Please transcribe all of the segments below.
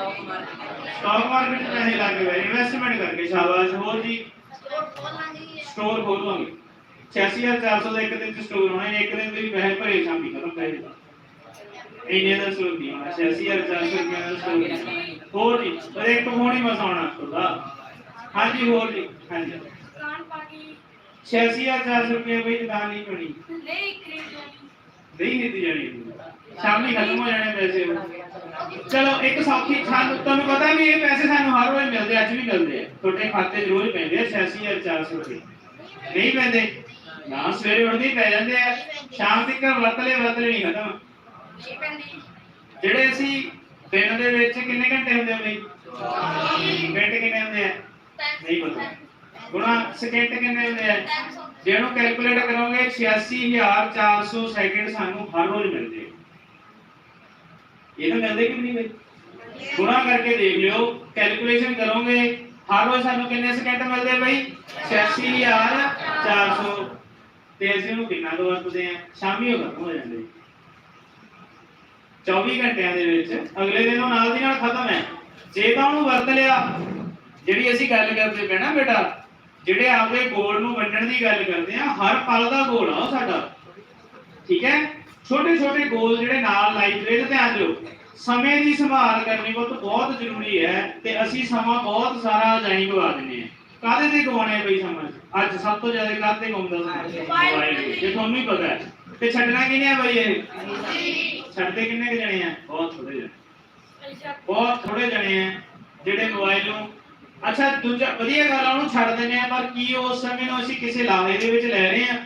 Stock market 'ਚ ਪੈਸੇ ਲਾ ਕੇ ਇਨਵੈਸਟਮੈਂਟ ਕਰਕੇ ਸ਼ਾਬਾਸ਼ ਹੋਰ ਜੀ? ਸਟੋਰ ਖੋਲਵਾਂਗੇ। 86400 ਦਾ ਇੱਕ ਦਿਨ ਚ ਸਟੋਰ ਹੋਣਾ ਹੈ ਇੱਕ ਦਿਨ ਦੇ ਵੀ ਪੈਸੇ ਭਰੇ ਸ਼ਾਮੀ ਖਤਮ ਪੈਸੇ ਦਾ ਇੰਨੇ ਦਾ ਸਟੋਰ ਨਹੀਂ ਹੋਣਾ 86400 ਰੁਪਏ ਦਾ ਸਟੋਰ ਨਹੀਂ। ਹੋਰ ਜੀ ਪਰ ਇੱਕ ਫੋਨ ਹੀ ਮਸਾਉਣਾ ਤੁਹਾਡਾ। ਹਾਂਜੀ ਹੋਰ ਜੀ ਹਾਂਜੀ। ਦੁਕਾਨ ਪਾ ਕੇ 86400 ਰੁਪਏ ਵਿੱਚ ਦੁਕਾਨ ਨਹੀਂ ਬਣੀ। ਨਹੀਂ ਨਹੀਂ ਦਿੱਤੀ ਜਾਣੀ। ਸ਼ਾਮੀ ਖਤਮ ਹੋ ਜਾਣੇ ਪੈਸੇ। ਉਹ। ਚਲੋ, ਇੱਕ ਸੌਖੀ ਸਾਨੂੰ ਤੁਹਾਨੂੰ ਪਤਾ ਵੀ ਇਹ ਪੈਸੇ ਸਾਨੂੰ ਹਰ ਰੋਜ਼ ਮਿਲਦੇ ਅੱਜ ਵੀ ਮਿਲਦੇ ਆ। ਤੁਹਾਡੇ ਖਾਤੇ 'ਚ ਰੋਜ਼ ਪੈਂਦੇ ਆ 86400 ਰੁਪਏ। ਨਹੀਂ ਪੈਂਦੇ। ਨਾ ਸਵੇਰੇ ਉੱਠਦੇ ਹੀ ਪੈ ਜਾਂਦੇ ਆ। ਸ਼ਾਮ ਤੱਕ ਵਰਤਲੇ ਵਰਤਲੇ ਨਹੀਂ ਖਤਮ। ਇਹ ਪੈਂਦੀ ਜਿਹੜੇ ਅਸੀਂ ਦਿਨ ਦੇ ਵਿੱਚ ਕਿੰਨੇ ਘੰਟੇ ਹੁੰਦੇ ਆ ਬਈ ਮਿੰਟ ਕਿੰਨੇ ਹੁੰਦੇ ਆ? ਨਹੀਂ ਪਤਾ। ਗੁਣਾ ਸਕਿੰਟ ਕਿੰਨੇ ਹੁੰਦੇ ਆ? ਜਿਹਨੂੰ ਕੈਲਕੂਲੇਟ ਕਰੋਗੇ 86400 ਸੈਕਿੰਡ ਸਾਨੂੰ ਹਰ ਰੋਜ਼ ਮਿਲਦੇ ਆ। ਇਹ ਤਾਂ ਕਿ ਨਹੀਂ ਬਈ? ਗੁਣਾ ਕਰਕੇ ਦੇਖ ਲਿਓ ਕੈਲਕੂਲੇਸ਼ਨ ਕਰੋਗੇ, ਹਰ ਰੋਜ਼ ਸਾਨੂੰ ਕਿੰਨੇ ਸਕਿੰਟ ਮਿਲਦੇ ਬਈ? 86400 ਤੇ ਅਸੀਂ ਉਹਨੂੰ ਕਿੰਨਾ ਕੁ ਵਰਤਦੇ ਆ ਸ਼ਾਮੀ ਉਹ ਖਤਮ ਹੋ ਜਾਂਦੇ। 24 ਘੰਟਿਆਂ ਦੇ ਵਿੱਚ ਅਗਲੇ ਦਿਨ ਉਹ ਨਾਲ ਦੀ ਨਾਲ ਖਤਮ ਹੈ। ਜੇ ਤਾਂ ਉਹਨੂੰ ਵਰਤ ਲਿਆ, ਜਿਹੜੀ ਅਸੀਂ ਗੱਲ ਕਰਦੇ ਪਏ ਨਾ ਬੇਟਾ, ਜਿਹੜੇ ਆਪਦੇ ਗੋਲ ਨੂੰ ਵੰਡਣ ਦੀ ਗੱਲ ਕਰਦੇ ਆ ਹਰ ਪਲ ਦਾ ਗੋਲ ਆ ਉਹ ਸਾਡਾ। ਠੀਕ ਹੈ? ਛੋਟੇ ਛੋਟੇ ਗੋਲ ਜਿਹੜੇ ਨਾਲ ਲਾਈਫ ਦੇ ਧਿਆਨ ਦਿਓ। ਸਮੇਂ ਦੀ ਸੰਭਾਲ ਕਰਨੀ ਬਹੁਤ ਬਹੁਤ ਜ਼ਰੂਰੀ ਹੈ ਤੇ ਅਸੀਂ ਸਮਾਂ ਬਹੁਤ ਸਾਰਾ ਜਾਈ ਗਵਾ ਦਿੰਦੇ ਆ ਕਾਹਦੇ ਤੇ ਗਵਾਉਣੇ ਆ ਸਮਾਂ? ਅੱਜ ਸਭ ਤੋਂ ਜ਼ਿਆਦਾ ਕਾਹਤੇ ਗੁੰਮਦਾ ਸਮਾਂ ਮੋਬਾਈਲ ਤੁਹਾਨੂੰ ਹੀ ਪਤਾ ਹੈ। ਤੇ ਛੱਡਣਾ ਕਿਹਨੇ ਆ ਬਈ ਇਹ? ਛੱਡਦੇ ਕਿੰਨੇ ਜਣੇ ਆ? ਬਹੁਤ ਥੋੜੇ ਜਣੇ। ਬਹੁਤ ਥੋੜੇ ਜਣੇ ਆ ਜਿਹੜੇ ਮੋਬਾਈਲ ਨੂੰ ਅੱਛਾ, ਦੂਜਾ ਵਧੀਆ ਗੱਲ ਆ, ਉਹਨੂੰ ਛੱਡ ਦਿੰਦੇ ਆ, ਪਰ ਕੀ ਉਸ ਸਮੇਂ ਨੂੰ ਅਸੀਂ ਕਿਸੇ ਲਾਹੇ ਦੇ ਵਿੱਚ ਲੈ ਰਹੇ ਆ?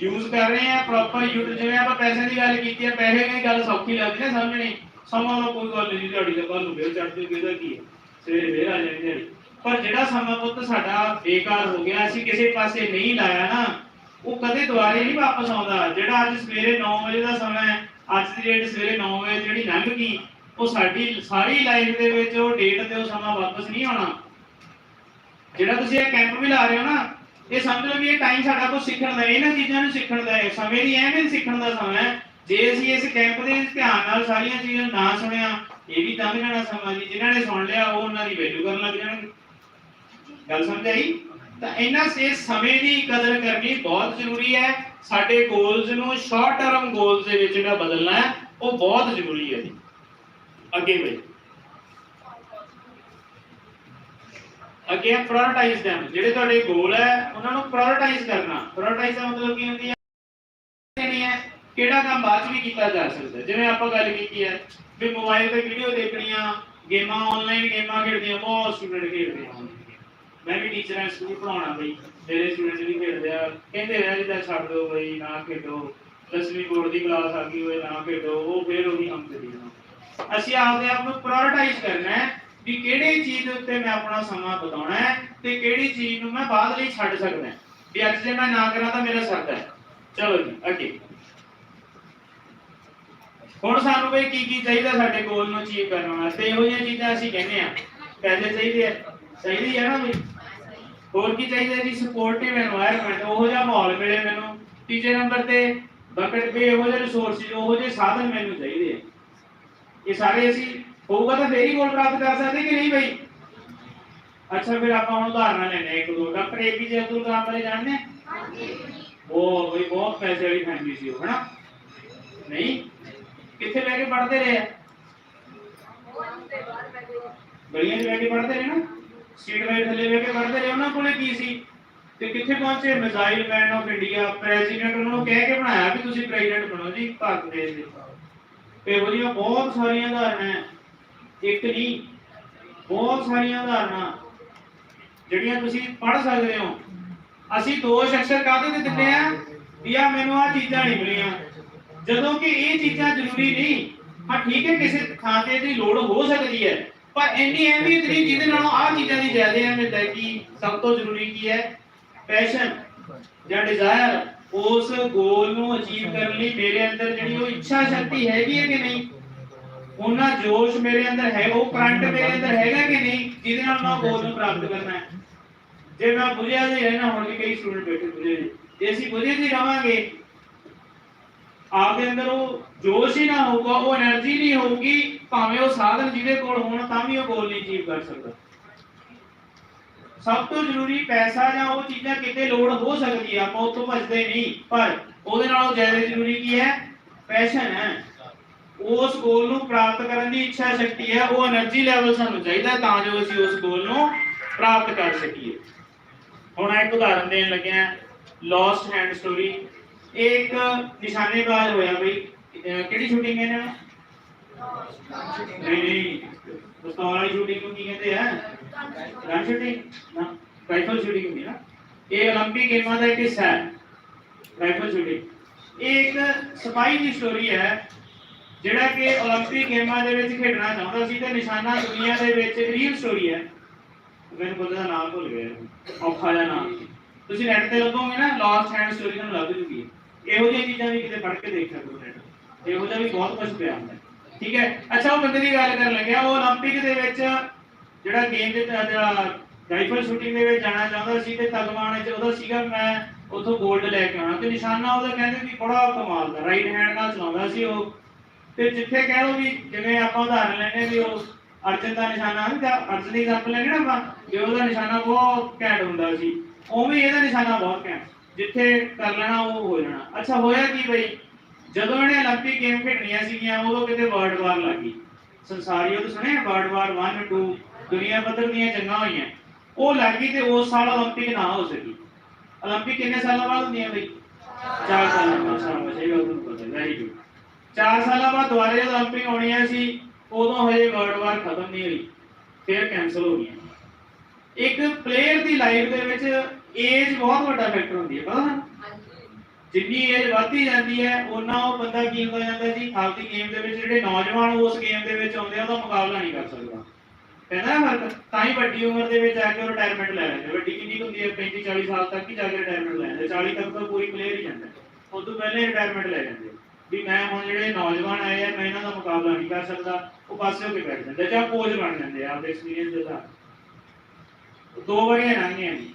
ਯੂਜ਼ ਕਰ ਰਹੇ ਆ ਪ੍ਰੋਪਰ ਯੂਜ਼ ਜਿਵੇਂ ਆਪਾਂ ਪੈਸੇ ਦੀ ਗੱਲ ਕੀਤੀ ਆ ਪੈਸੇ ਦੀ ਗੱਲ ਸੌਖੀ ਲੱਗਦੀ ਨਾ ਸਮਝਣੀ ਸਮਾਂ ਦਾ ਕੋਈ ਗੱਲ ਨਹੀਂ, ਦਿਹਾੜੀ ਦਾ ਕੱਲ ਨੂੰ ਫੇਰ ਚੜ੍ਹ ਜੂਗੀ ਇਹਦਾ ਕੀ ਹੈ? ਸਵੇਰੇ ਫੇਰ ਆ ਜਾਣੀ ਦਿਹਾੜੀ ਪਰ ਜਿਹੜਾ ਸਮਾਂ ਪੁੱਤ ਸਾਡਾ ਬੇਕਾਰ ਹੋ ਗਿਆ, ਅਸੀਂ ਕਿਸੇ ਪਾਸੇ ਨਹੀਂ ਲਾਇਆ ਨਾ, ਉਹ ਕਦੇ ਦੁਬਾਰੇ ਨਹੀਂ ਵਾਪਸ ਆਉਂਦਾ। ਜਿਹੜਾ ਅੱਜ ਸਵੇਰੇ 9 ਵਜੇ ਦਾ ਸਮਾਂ ਹੈ, ਅੱਜ ਦੀ ਡੇਟ ਸਵੇਰੇ 9 ਵਜੇ ਜਿਹੜੀ ਲੰਘ ਗਈ, ਉਹ ਸਾਡੀ ਸਾਰੀ ਲਾਈਫ ਦੇ ਵਿੱਚ ਉਹ ਡੇਟ ਤੇ ਉਹ ਸਮਾਂ ਵਾਪਸ ਨਹੀਂ ਆਉਣਾ। ਜਿਹੜਾ ਤੁਸੀਂ ਇਹ ਕੈਂਪ ਵੀ ਲਾ ਰਹੇ ਹੋ ਨਾ ਇਹ ਸਮਝ ਲਓ ਵੀ ਇਹ ਟਾਈਮ ਸਾਡਾ ਕੁਝ ਸਿੱਖਣ ਦਾ ਇਹਨਾਂ ਚੀਜ਼ਾਂ ਨੂੰ ਸਿੱਖਣ ਦਾ ਹੈ। ਸਮੇਂ ਦੀ ਐਵੇਂ ਸਿੱਖਣ ਦਾ ਸਮਾਂ ਹੈ। ਜੇ ਅਸੀਂ ਇਸ ਕੈਂਪ ਦੇ ਧਿਆਨ ਨਾਲ ਸਾਰੀਆਂ ਚੀਜ਼ਾਂ ਨਾ ਸੁਣਿਆ, ਇਹ ਵੀ ਤਾਂ ਜਾਣਾ ਸਮਾਂ ਜੀ। ਜਿਨ੍ਹਾਂ ਨੇ ਸੁਣ ਲਿਆ, ਉਹ ਉਹਨਾਂ ਦੀ ਵੈਲਿਊ ਕਰਨ ਲੱਗ ਜਾਣਗੇ। ਗੱਲ ਸਮਝ ਆਈ? ਤਾਂ ਇਹਨਾਂ ਸੇ ਸਮੇਂ ਦੀ ਕਦਰ ਕਰਨੀ ਬਹੁਤ ਜ਼ਰੂਰੀ ਹੈ। ਸਾਡੇ ਗੋਲਸ ਨੂੰ ਸ਼ਾਰਟ ਟਰਮ ਗੋਲਸ ਦੇ ਵਿੱਚ ਜਿਹੜਾ ਬਦਲਣਾ ਹੈ, ਉਹ ਬਹੁਤ ਜ਼ਰੂਰੀ ਹੈ ਜੀ। ਅੱਗੇ ਬਈ ਅੱਗੇ ਹੈ ਪ੍ਰਾਇੋਰਟਾਈਜ਼ them ਜਿਹੜੇ ਤੁਹਾਡੇ ਗੋਲ ਹੈ, ਉਹਨਾਂ ਨੂੰ ਪ੍ਰਾਇੋਰਟਾਈਜ਼ ਕਰਨਾ। ਪ੍ਰਾਇੋਰਟਾਈਜ਼ ਦਾ ਮਤਲਬ ਕੀ ਹੁੰਦੀ ਹੈ? ਨਹੀਂ ਹੈ। ਕਿਹੜਾ ਕੰਮ ਬਾਅਦ ਚ ਵੀ ਕੀਤਾ ਜਾ ਸਕਦਾ ਹੈ। ਜਿਵੇਂ ਆਪਾਂ ਗੱਲ ਕੀਤੀ ਹੈ ਵੀ ਮੋਬਾਈਲ ਤੇ ਵੀਡੀਓ ਦੇਖਣੀਆਂ, ਗੇਮਾਂ ਆਨਲਾਈਨ ਗੇਮਾਂ ਖੇਡਦੀਆਂ, ਬਹੁਤ ਸਟੂਡੈਂਟ ਖੇਡਦੇ ਆ ਮੈਂ ਵੀ ਟੀਚਰ ਹਾਂ ਸਕੂਲ ਪੜਾਉਣਾ ਬਈ। ਮੇਰੇ ਸਟੂਡੈਂਟ ਵੀ ਖੇਡਦੇ ਆ, ਕਹਿੰਦੇ ਰਹਿ ਜਿੱਦਾਂ ਛੱਡ ਦਿਓ ਬਈ, ਨਾ ਖੇਡੋ। ਦਸਵੀਂ ਬੋਰਡ ਦੀ ਕਲਾਸ ਆ ਗਈ ਹੋਏ, ਨਾ ਖੇਡੋ। ਉਹ ਫੇਰ ਉਹੀ ਕੰਮ ਕਰੀ ਜਾਣਾ। ਅਸੀਂ ਆਪਦੇ ਆਪ ਨੂੰ ਪ੍ਰਾਇੋਰਟਾਈਜ਼ ਕਰਨਾ ਹੈ। ਵੀ ਕਿਹੜੀ ਚੀਜ਼ ਉੱਤੇ ਮੈਂ ਆਪਣਾ ਸਮਾਂ ਬਿਤਾਉਣਾ ਹੈ ਤੇ ਕਿਹੜੀ ਚੀਜ਼ ਨੂੰ ਮੈਂ ਬਾਅਦ ਲਈ ਛੱਡ ਸਕਦਾ ਵੀ ਅੱਜ ਜੇ ਮੈਂ ਨਾ ਕਰਾਂ ਤਾਂ ਮੇਰਾ ਸਰਦਾ ਹੈ। ਚਲੋ ਜੀ, ਅੱਗੇ। ਹੁਣ ਸਾਨੂੰ ਬਈ ਕੀ ਕੀ ਚਾਹੀਦਾ ਸਾਡੇ ਗੋਲ ਨੂੰ ਅਚੀਵ ਕਰਨ ਵਾਸਤੇ? ਇਹੋ ਜਿਹੀਆਂ ਚੀਜ਼ਾਂ ਅਸੀਂ ਕਹਿੰਦੇ ਆ ਪੈਸੇ ਚਾਹੀਦੇ ਹੈ ਚਾਹੀਦੀ ਹੈ ਨਾ ਬਈ ਹੋਰ ਕੀ ਚਾਹੀਦਾ ਜੀ? ਸਪੋਰਟਿਵ এনवायरमेंट ਉਹੋ ਜਿਹਾ ਮਾਹੌਲ ਮਿਲੇ ਮੈਨੂੰ। ਤੀਜੇ ਨੰਬਰ ਤੇ ਬਕਟ ਵੀ ਇਹੋ ਜਿਹੇ ਰਿਸੋਰਸਿਸ ਉਹੋ ਜਿਹੇ ਸਾਧਨ ਮੈਨੂੰ ਚਾਹੀਦੇ ਆ। ਇਹ ਸਾਰੇ ਅਸੀਂ ਹੋਊਗਾ ਤਾਂ ਫੇਰ ਹੀ ਗੋਲ ਪ੍ਰਾਪਤ ਕਰ ਸਕਦੇ ਕਿ ਨਹੀਂ ਬਈ? ਅੱਛਾ, ਫਿਰ ਆਪਾਂ ਹੁਣ ਉਦਾਹਰਨਾਂ ਲੈਣੇ ਇੱਕ, ਦੋ, ਡਾਕਟਰ ਏਪੀਜੇ ਅਬਦੁਲ ਕਲਾਮ ਬਾਰੇ ਜਾਣਦੇ ਆ? ਉਹ ਬਈ, ਬਹੁਤ ਪੈਸੇ ਵਾਲੀ ਫੈਮਿਲੀ ਸੀ ਉਹ, ਹਨਾ? ਨਹੀਂ? ਕਿੱਥੇ ਬਹਿ ਕੇ ਪੜ੍ਹਦੇ ਰਹੇ ਗਲੀਆਂ 'ਚ ਬਹਿ ਕੇ ਪੜ੍ਹਦੇ ਰਹੇ ਨਾ? ਸੀਟ ਲਾਈਟ ਥੱਲੇ ਬਹਿ ਕੇ ਪੜ੍ਹਦੇ ਰਹੇ। ਉਹਨਾਂ ਕੋਲੇ ਕੀ ਸੀ? ਤੇ ਕਿੱਥੇ ਪਹੁੰਚੇ? Missile man of India, president ਉਹਨਾਂ ਨੂੰ ਕਹਿ ਕੇ ਬਣਾਇਆ ਵੀ ਤੁਸੀਂ ਪ੍ਰੈਜ਼ੀਡੈਂਟ ਬਣੋ ਜੀ, ਭਾਰਤ ਦੇਸ਼ ਦੇ ਇਹੋ ਜਿਹੀਆਂ ਬਹੁਤ ਸਾਰੀਆਂ ਉਦਾਹਰਨਾਂ ਇੱਕ ਨਹੀਂ ਬਹੁਤ ਸਾਰੀਆਂ ਉਦਾਹਰਨਾਂ, ਜਿਹੜੀਆਂ ਤੁਸੀਂ ਪੜ੍ਹ ਸਕਦੇ ਹੋ। ਅਸੀਂ ਦੋ ਅਕਸ਼ਰ ਕਾਹਦੇ ਤੇ ਦਿੱਤੇ ਆ ਵੀ ਆ ਮੈਨੂੰ ਆ ਚੀਜ਼ਾਂ ਨਹੀਂ ਮਿਲੀਆਂ। ਜਦੋਂ ਕਿ ਇਹ ਚੀਜ਼ਾਂ ਜ਼ਰੂਰੀ ਨਹੀਂ ਹਾਂ ਠੀਕ ਹੈ, ਕਿਸੇ ਥਾਂ ਤੇ ਦੀ ਲੋੜ ਹੋ ਸਕਦੀ ਹੈ। ਪਰ ਇੰਨੀ ਅਹਿਮੀਅਤ ਨਹੀਂ ਜਿਹਦੇ ਨਾਲੋਂ ਆ ਚੀਜ਼ਾਂ ਦੀ ਜ਼ਿਆਦਾ ਅਹਿਮੀਅਤ ਹੈ ਕਿ ਸਭ ਤੋਂ ਜ਼ਰੂਰੀ ਕੀ ਹੈ? ਪੈਸ਼ਨ ਜਾਂ ਡਿਜ਼ਾਇਰ ਉਸ ਗੋਲ ਨੂੰ ਅਚੀਵ ਕਰਨ ਲਈ ਮੇਰੇ ਅੰਦਰ ਜਿਹੜੀ ਉਹ ਇੱਛਾ ਸ਼ਕਤੀ ਹੈਗੀ ਹੈ ਕਿ ਨਹੀਂ? ਉਹਨਾਂ ਜੋਸ਼ ਮੇਰੇ ਅੰਦਰ ਹੈ ਉਹ ਕਰੰਟ ਮੇਰੇ ਅੰਦਰ ਹੈਗਾ ਕਿ ਨਹੀਂ? ਜਿਹਦੇ ਨਾਲ ਮੈਂ ਬੋਧ ਨੂੰ ਪ੍ਰਾਪਤ ਕਰਨਾ ਹੈ। ਜੇ ਮੈਂ ਬੁਝਿਆ ਨਹੀਂ ਰਹਿਣਾ ਹੁਣ ਵੀ ਕਈ ਸਟੂਡੈਂਟ ਬੈਠੇ ਬੁਝੇ ਨੇ ਜੇ ਅਸੀਂ ਬੁਝੇ ਨਹੀਂ ਰਵਾਂਗੇ ਆਪਦੇ ਅੰਦਰ ਉਹ ਜੋਸ਼ ਹੀ ਨਾ ਹੋਊਗਾ ਉਹ એનર્ਜੀ ਨਹੀਂ ਹੋਊਗੀ ਭਾਵੇਂ ਉਹ ਸਾਧਨ ਜਿਹਦੇ ਕੋਲ ਹੋਣ ਤਾਂ ਵੀ ਉਹ ਗੋਲ ਨਹੀਂ ਅਚੀਵ ਕਰ ਸਕਦਾ। ਸਭ ਤੋਂ ਜ਼ਰੂਰੀ ਪੈਸਾ ਜਾਂ ਉਹ ਚੀਜ਼ਾਂ ਕਿਤੇ ਲੋੜ ਹੋ ਸਕਦੀ ਆ ਆਪਾਂ ਉਤੋਂ ਭੱਜਦੇ ਨਹੀਂ ਪਰ ਉਹਦੇ ਨਾਲੋਂ ਜ਼ਿਆਦਾ ਜ਼ਰੂਰੀ ਕੀ ਹੈ? ਪੈਸ਼ਨ ਹੈ। ਉਸ ਗੋਲ ਨੂੰ ਪ੍ਰਾਪਤ ਕਰਨ ਦੀ ਇੱਛਾ ਸ਼ਕਤੀ ਹੈ, ਉਹ એનર્ਜੀ ਲੈਵਲ ਸਾਨੂੰ ਚਾਹੀਦਾ ਤਾਂ ਜੋ ਅਸੀਂ ਉਸ ਗੋਲ ਨੂੰ ਪ੍ਰਾਪਤ ਕਰ ਸਕੀਏ। ਹੁਣ ਇੱਕ ਉਦਾਹਰਨ ਦੇਣ ਲੱਗਿਆ ਲਾਸਟ ਹੈਂਡ ਸਟੋਰੀ ਇੱਕ ਨਿਸ਼ਾਨੇਬਾਜ਼ ਹੋਇਆ ਬਈ। ਕਿਹੜੀ ਸ਼ੂਟਿੰਗ ਹੈ ਨਾ ਨਹੀਂ ਨਹੀਂ। ਪਿਸਤੌਲ ਵਾਲੀ ਸ਼ੂਟਿੰਗ ਨੂੰ ਕੀ ਕਹਿੰਦੇ ਆ? ਗਨ ਸ਼ੂਟਿੰਗ ਨਾ ਰਾਈਫਲ ਸ਼ੂਟਿੰਗ ਹੁੰਦੀ ਨਾ। ਇਹ 올림픽 ਗੇਮਾਂ ਦਾ ਇੱਕ ਹਿੱਸਾ ਹੈ ਰਾਈਫਲ ਸ਼ੂਟਿੰਗ ਇੱਕ ਸਪਾਈ ਦੀ ਸਟੋਰੀ ਹੈ ਜਿਹੜਾ ਕਿ 올림픽 ਗੇਮਾਂ ਦੇ ਵਿੱਚ ਖੇਡਣਾ ਚਾਹੁੰਦਾ ਸੀ ਤੇ ਨਿਸ਼ਾਨਾ ਦੁਨੀਆ ਦੇ ਵਿੱਚ ਰੀਅਲ ਸਟੋਰੀ ਹੈ। ਮੈਨੂੰ ਬੰਦੇ ਦਾ ਨਾਮ ਭੁੱਲ ਗਿਆ। ਔਖਾ ਜਿਹਾ ਨਾਮ। ਤੁਸੀਂ ਨੈਟ ਤੇ ਲੱਭੋਗੇ ਨਾ ਲਾਸਟ ਹੈਂਡ ਸਟੋਰੀ ਤੁਹਾਨੂੰ ਲੱਭ ਜੂਗੀ। ਇਹੋ ਜਿਹੀਆਂ ਚੀਜ਼ਾਂ ਵੀ ਕਿਤੇ ਪੜ੍ਹ ਕੇ ਦੇਖ ਸਕਦੇ ਹੋ ਨੈਟ ਇਹੋ ਜਿਹਾ ਵੀ ਬਹੁਤ ਕੁਝ ਪਿਆ ਹੁੰਦਾ। ਠੀਕ ਹੈ? ਅੱਛਾ, ਉਹ ਬੰਦੇ ਦੀ ਗੱਲ ਕਰਨ ਲੱਗਿਆ ਉਹ 올림픽 ਦੇ ਵਿੱਚ ਜਿਹੜਾ ਗੇਮ ਦੇ ਜਿਹੜਾ ਰਾਈਫਲ ਸ਼ੂਟਿੰਗ ਦੇ ਵਿੱਚ ਜਾਣਾ ਚਾਹੁੰਦਾ ਸੀ ਤੇ ਤਗਵਾਨ ਚ ਉਹਦਾ ਸੀਗਾ, ਮੈਂ ਉਥੋਂ 골ਡ ਲੈ ਕੇ ਆਉਣਾ। ਤੇ ਨਿਸ਼ਾਨਾ ਉਹਦਾ ਕਹਿੰਦੇ ਵੀ ਬੜਾ ਕਮਾਲ ਦਾ ਰਾਈਟ ਹੈਂਡ ਨਾਲ ਚਲਾਉਂਦਾ ਸੀ ਉਹ। ਤੇ ਜਿੱਥੇ ਕਹਿ ਲਓ ਵੀ ਜਿਵੇਂ ਆਪਾਂ ਉਦਾਹਰਨ ਲੈਣੇ ਵੀ ਉਹ ਅਰਜਨ ਦਾ ਨਿਸ਼ਾਨਾ ਨਹੀਂ ਤਾਂ ਅਰਜਨ ਦੀ ਐਗਜ਼ਾਮਪਲ ਲੈਣੇ ਨਾ ਆਪਾਂ ਵੀ ਉਹਦਾ ਨਿਸ਼ਾਨਾ ਬਹੁਤ ਘੈਂਟ ਹੁੰਦਾ ਸੀ ਉਵੇਂ ਹੀ ਇਹਦਾ ਨਿਸ਼ਾਨਾ ਬਹੁਤ ਘੈਂਟ ਜਿੱਥੇ ਕਰ ਲੈਣਾ ਉਹ ਹੋ ਜਾਣਾ ਅੱਛਾ ਹੋਇਆ ਕੀ ਬਈ ਜਦੋਂ ਇਹਨੇ 올림픽 ਗੇਮ ਖੇਡਣੀਆਂ ਸੀਗੀਆਂ ਉਦੋਂ ਕਿਤੇ ਵਰਲਡ ਵਾਰ ਲੱਗ ਗਈ ਸੰਸਾਰੀ ਉਹ ਸੁਣਿਆ ਵਰਲਡ ਵਾਰ 1 2 ਦੁਨੀਆ ਪੱਧਰ ਦੀਆਂ ਜੰਗਾਂ ਹੋਈਆਂ ਉਹ ਲੱਗ ਗਈ ਤੇ ਉਸ ਸਾਲ 올림픽 ਨਾ ਹੋ ਸਕੀ 올림픽 ਕਿੰਨੇ ਸਾਲਾਂ ਬਾਅਦ ਹੁੰਦੀਆਂ ਬਈ 4 ਸਾਲਾਂ ਬਾਅਦ ਸ਼ਾਬਾਸ਼ ਇਹ ਗੱਲ ਤੁਹਾਨੂੰ ਪਤਾ ਵੈਰੀ ਗੁੱਡ 4 ਸਾਲਾਂ ਬਾਅਦ ਦੁਬਾਰਾ ਜਦੋਂ 올림픽 ਹੋਣੀਆਂ ਸੀ ਉਦੋਂ ਹਜੇ ਵਰਲਡ ਵਾਰ ਖਤਮ ਨਹੀਂ ਹੋਈ ਫਿਰ ਕੈਨਸਲ ਹੋ ਗਈਆਂ ਇੱਕ ਪਲੇਅਰ ਦੀ ਲਾਈਫ ਦੇ ਵਿੱਚ ਏਜ ਬਹੁਤ ਵੱਡਾ ਫੈਕਟਰ ਹੁੰਦੀ ਹੈ ਪਤਾ ਨਾ ਜਿੰਨੀ ਏਜ ਵੱਧਦੀ ਜਾਂਦੀ ਹੈ ਉਹਨਾਂ ਉਹ ਬੰਦਾ ਕੀ ਹੁੰਦਾ ਜਾਂਦਾ ਜੀ ਆਪਦੀ ਗੇਮ ਦੇ ਵਿੱਚ ਜਿਹੜੇ ਨੌਜਵਾਨ ਉਸ ਗੇਮ ਦੇ ਵਿੱਚ ਆਉਂਦੇ ਆ ਉਹਦਾ ਮੁਕਾਬਲਾ ਨਹੀਂ ਕਰ ਸਕਦਾ ਕਹਿੰਦਾ ਨਾ ਫਰਕ ਤਾਂ ਹੀ ਵੱਡੀ ਉਮਰ ਦੇ ਵਿੱਚ ਆ ਕੇ ਉਹ ਰਿਟਾਇਰਮੈਂਟ ਲੈ ਲੈਂਦੇ ਵੱਡੀ ਕਿੰਨੀ ਕੁ ਹੁੰਦੀ ਹੈ 35 40 ਸਾਲ ਤੱਕ ਹੀ ਜਾ ਕੇ ਰਿਟਾਇਰਮੈਂਟ ਲੈ ਲੈਂਦੇ 40 ਤੱਕ ਤਾਂ ਪੂਰੀ ਪਲੇਅਰ ਹੀ ਜਾਂਦਾ ਉਸ ਤੋਂ ਪਹਿਲੇ ਰਿਟਾਇਰਮੈਂਟ ਲੈ ਜਾਂਦੇ ਵੀ ਮੈਂ ਹੁਣ ਜਿਹੜੇ ਨੌਜਵਾਨ ਆਏ ਆ ਮੈਂ ਇਹਨਾਂ ਦਾ ਮੁਕਾਬਲਾ ਨਹੀਂ ਕਰ ਸਕਦਾ ਉਹ ਪਾਸੇ ਹੋ ਕੇ ਬੈਠ ਜਾਂਦੇ ਜਾਂ ਕੋਚ ਬਣ ਜਾਂਦੇ ਆ ਆਪਦੇ ਐਕਸਪੀਰੀਅੰਸ ਦੇ ਆਧਾਰ ਤੇ। ਦੋ ਵਾਰੀਆਂ ਲੰਘੀਆਂ ਜੀ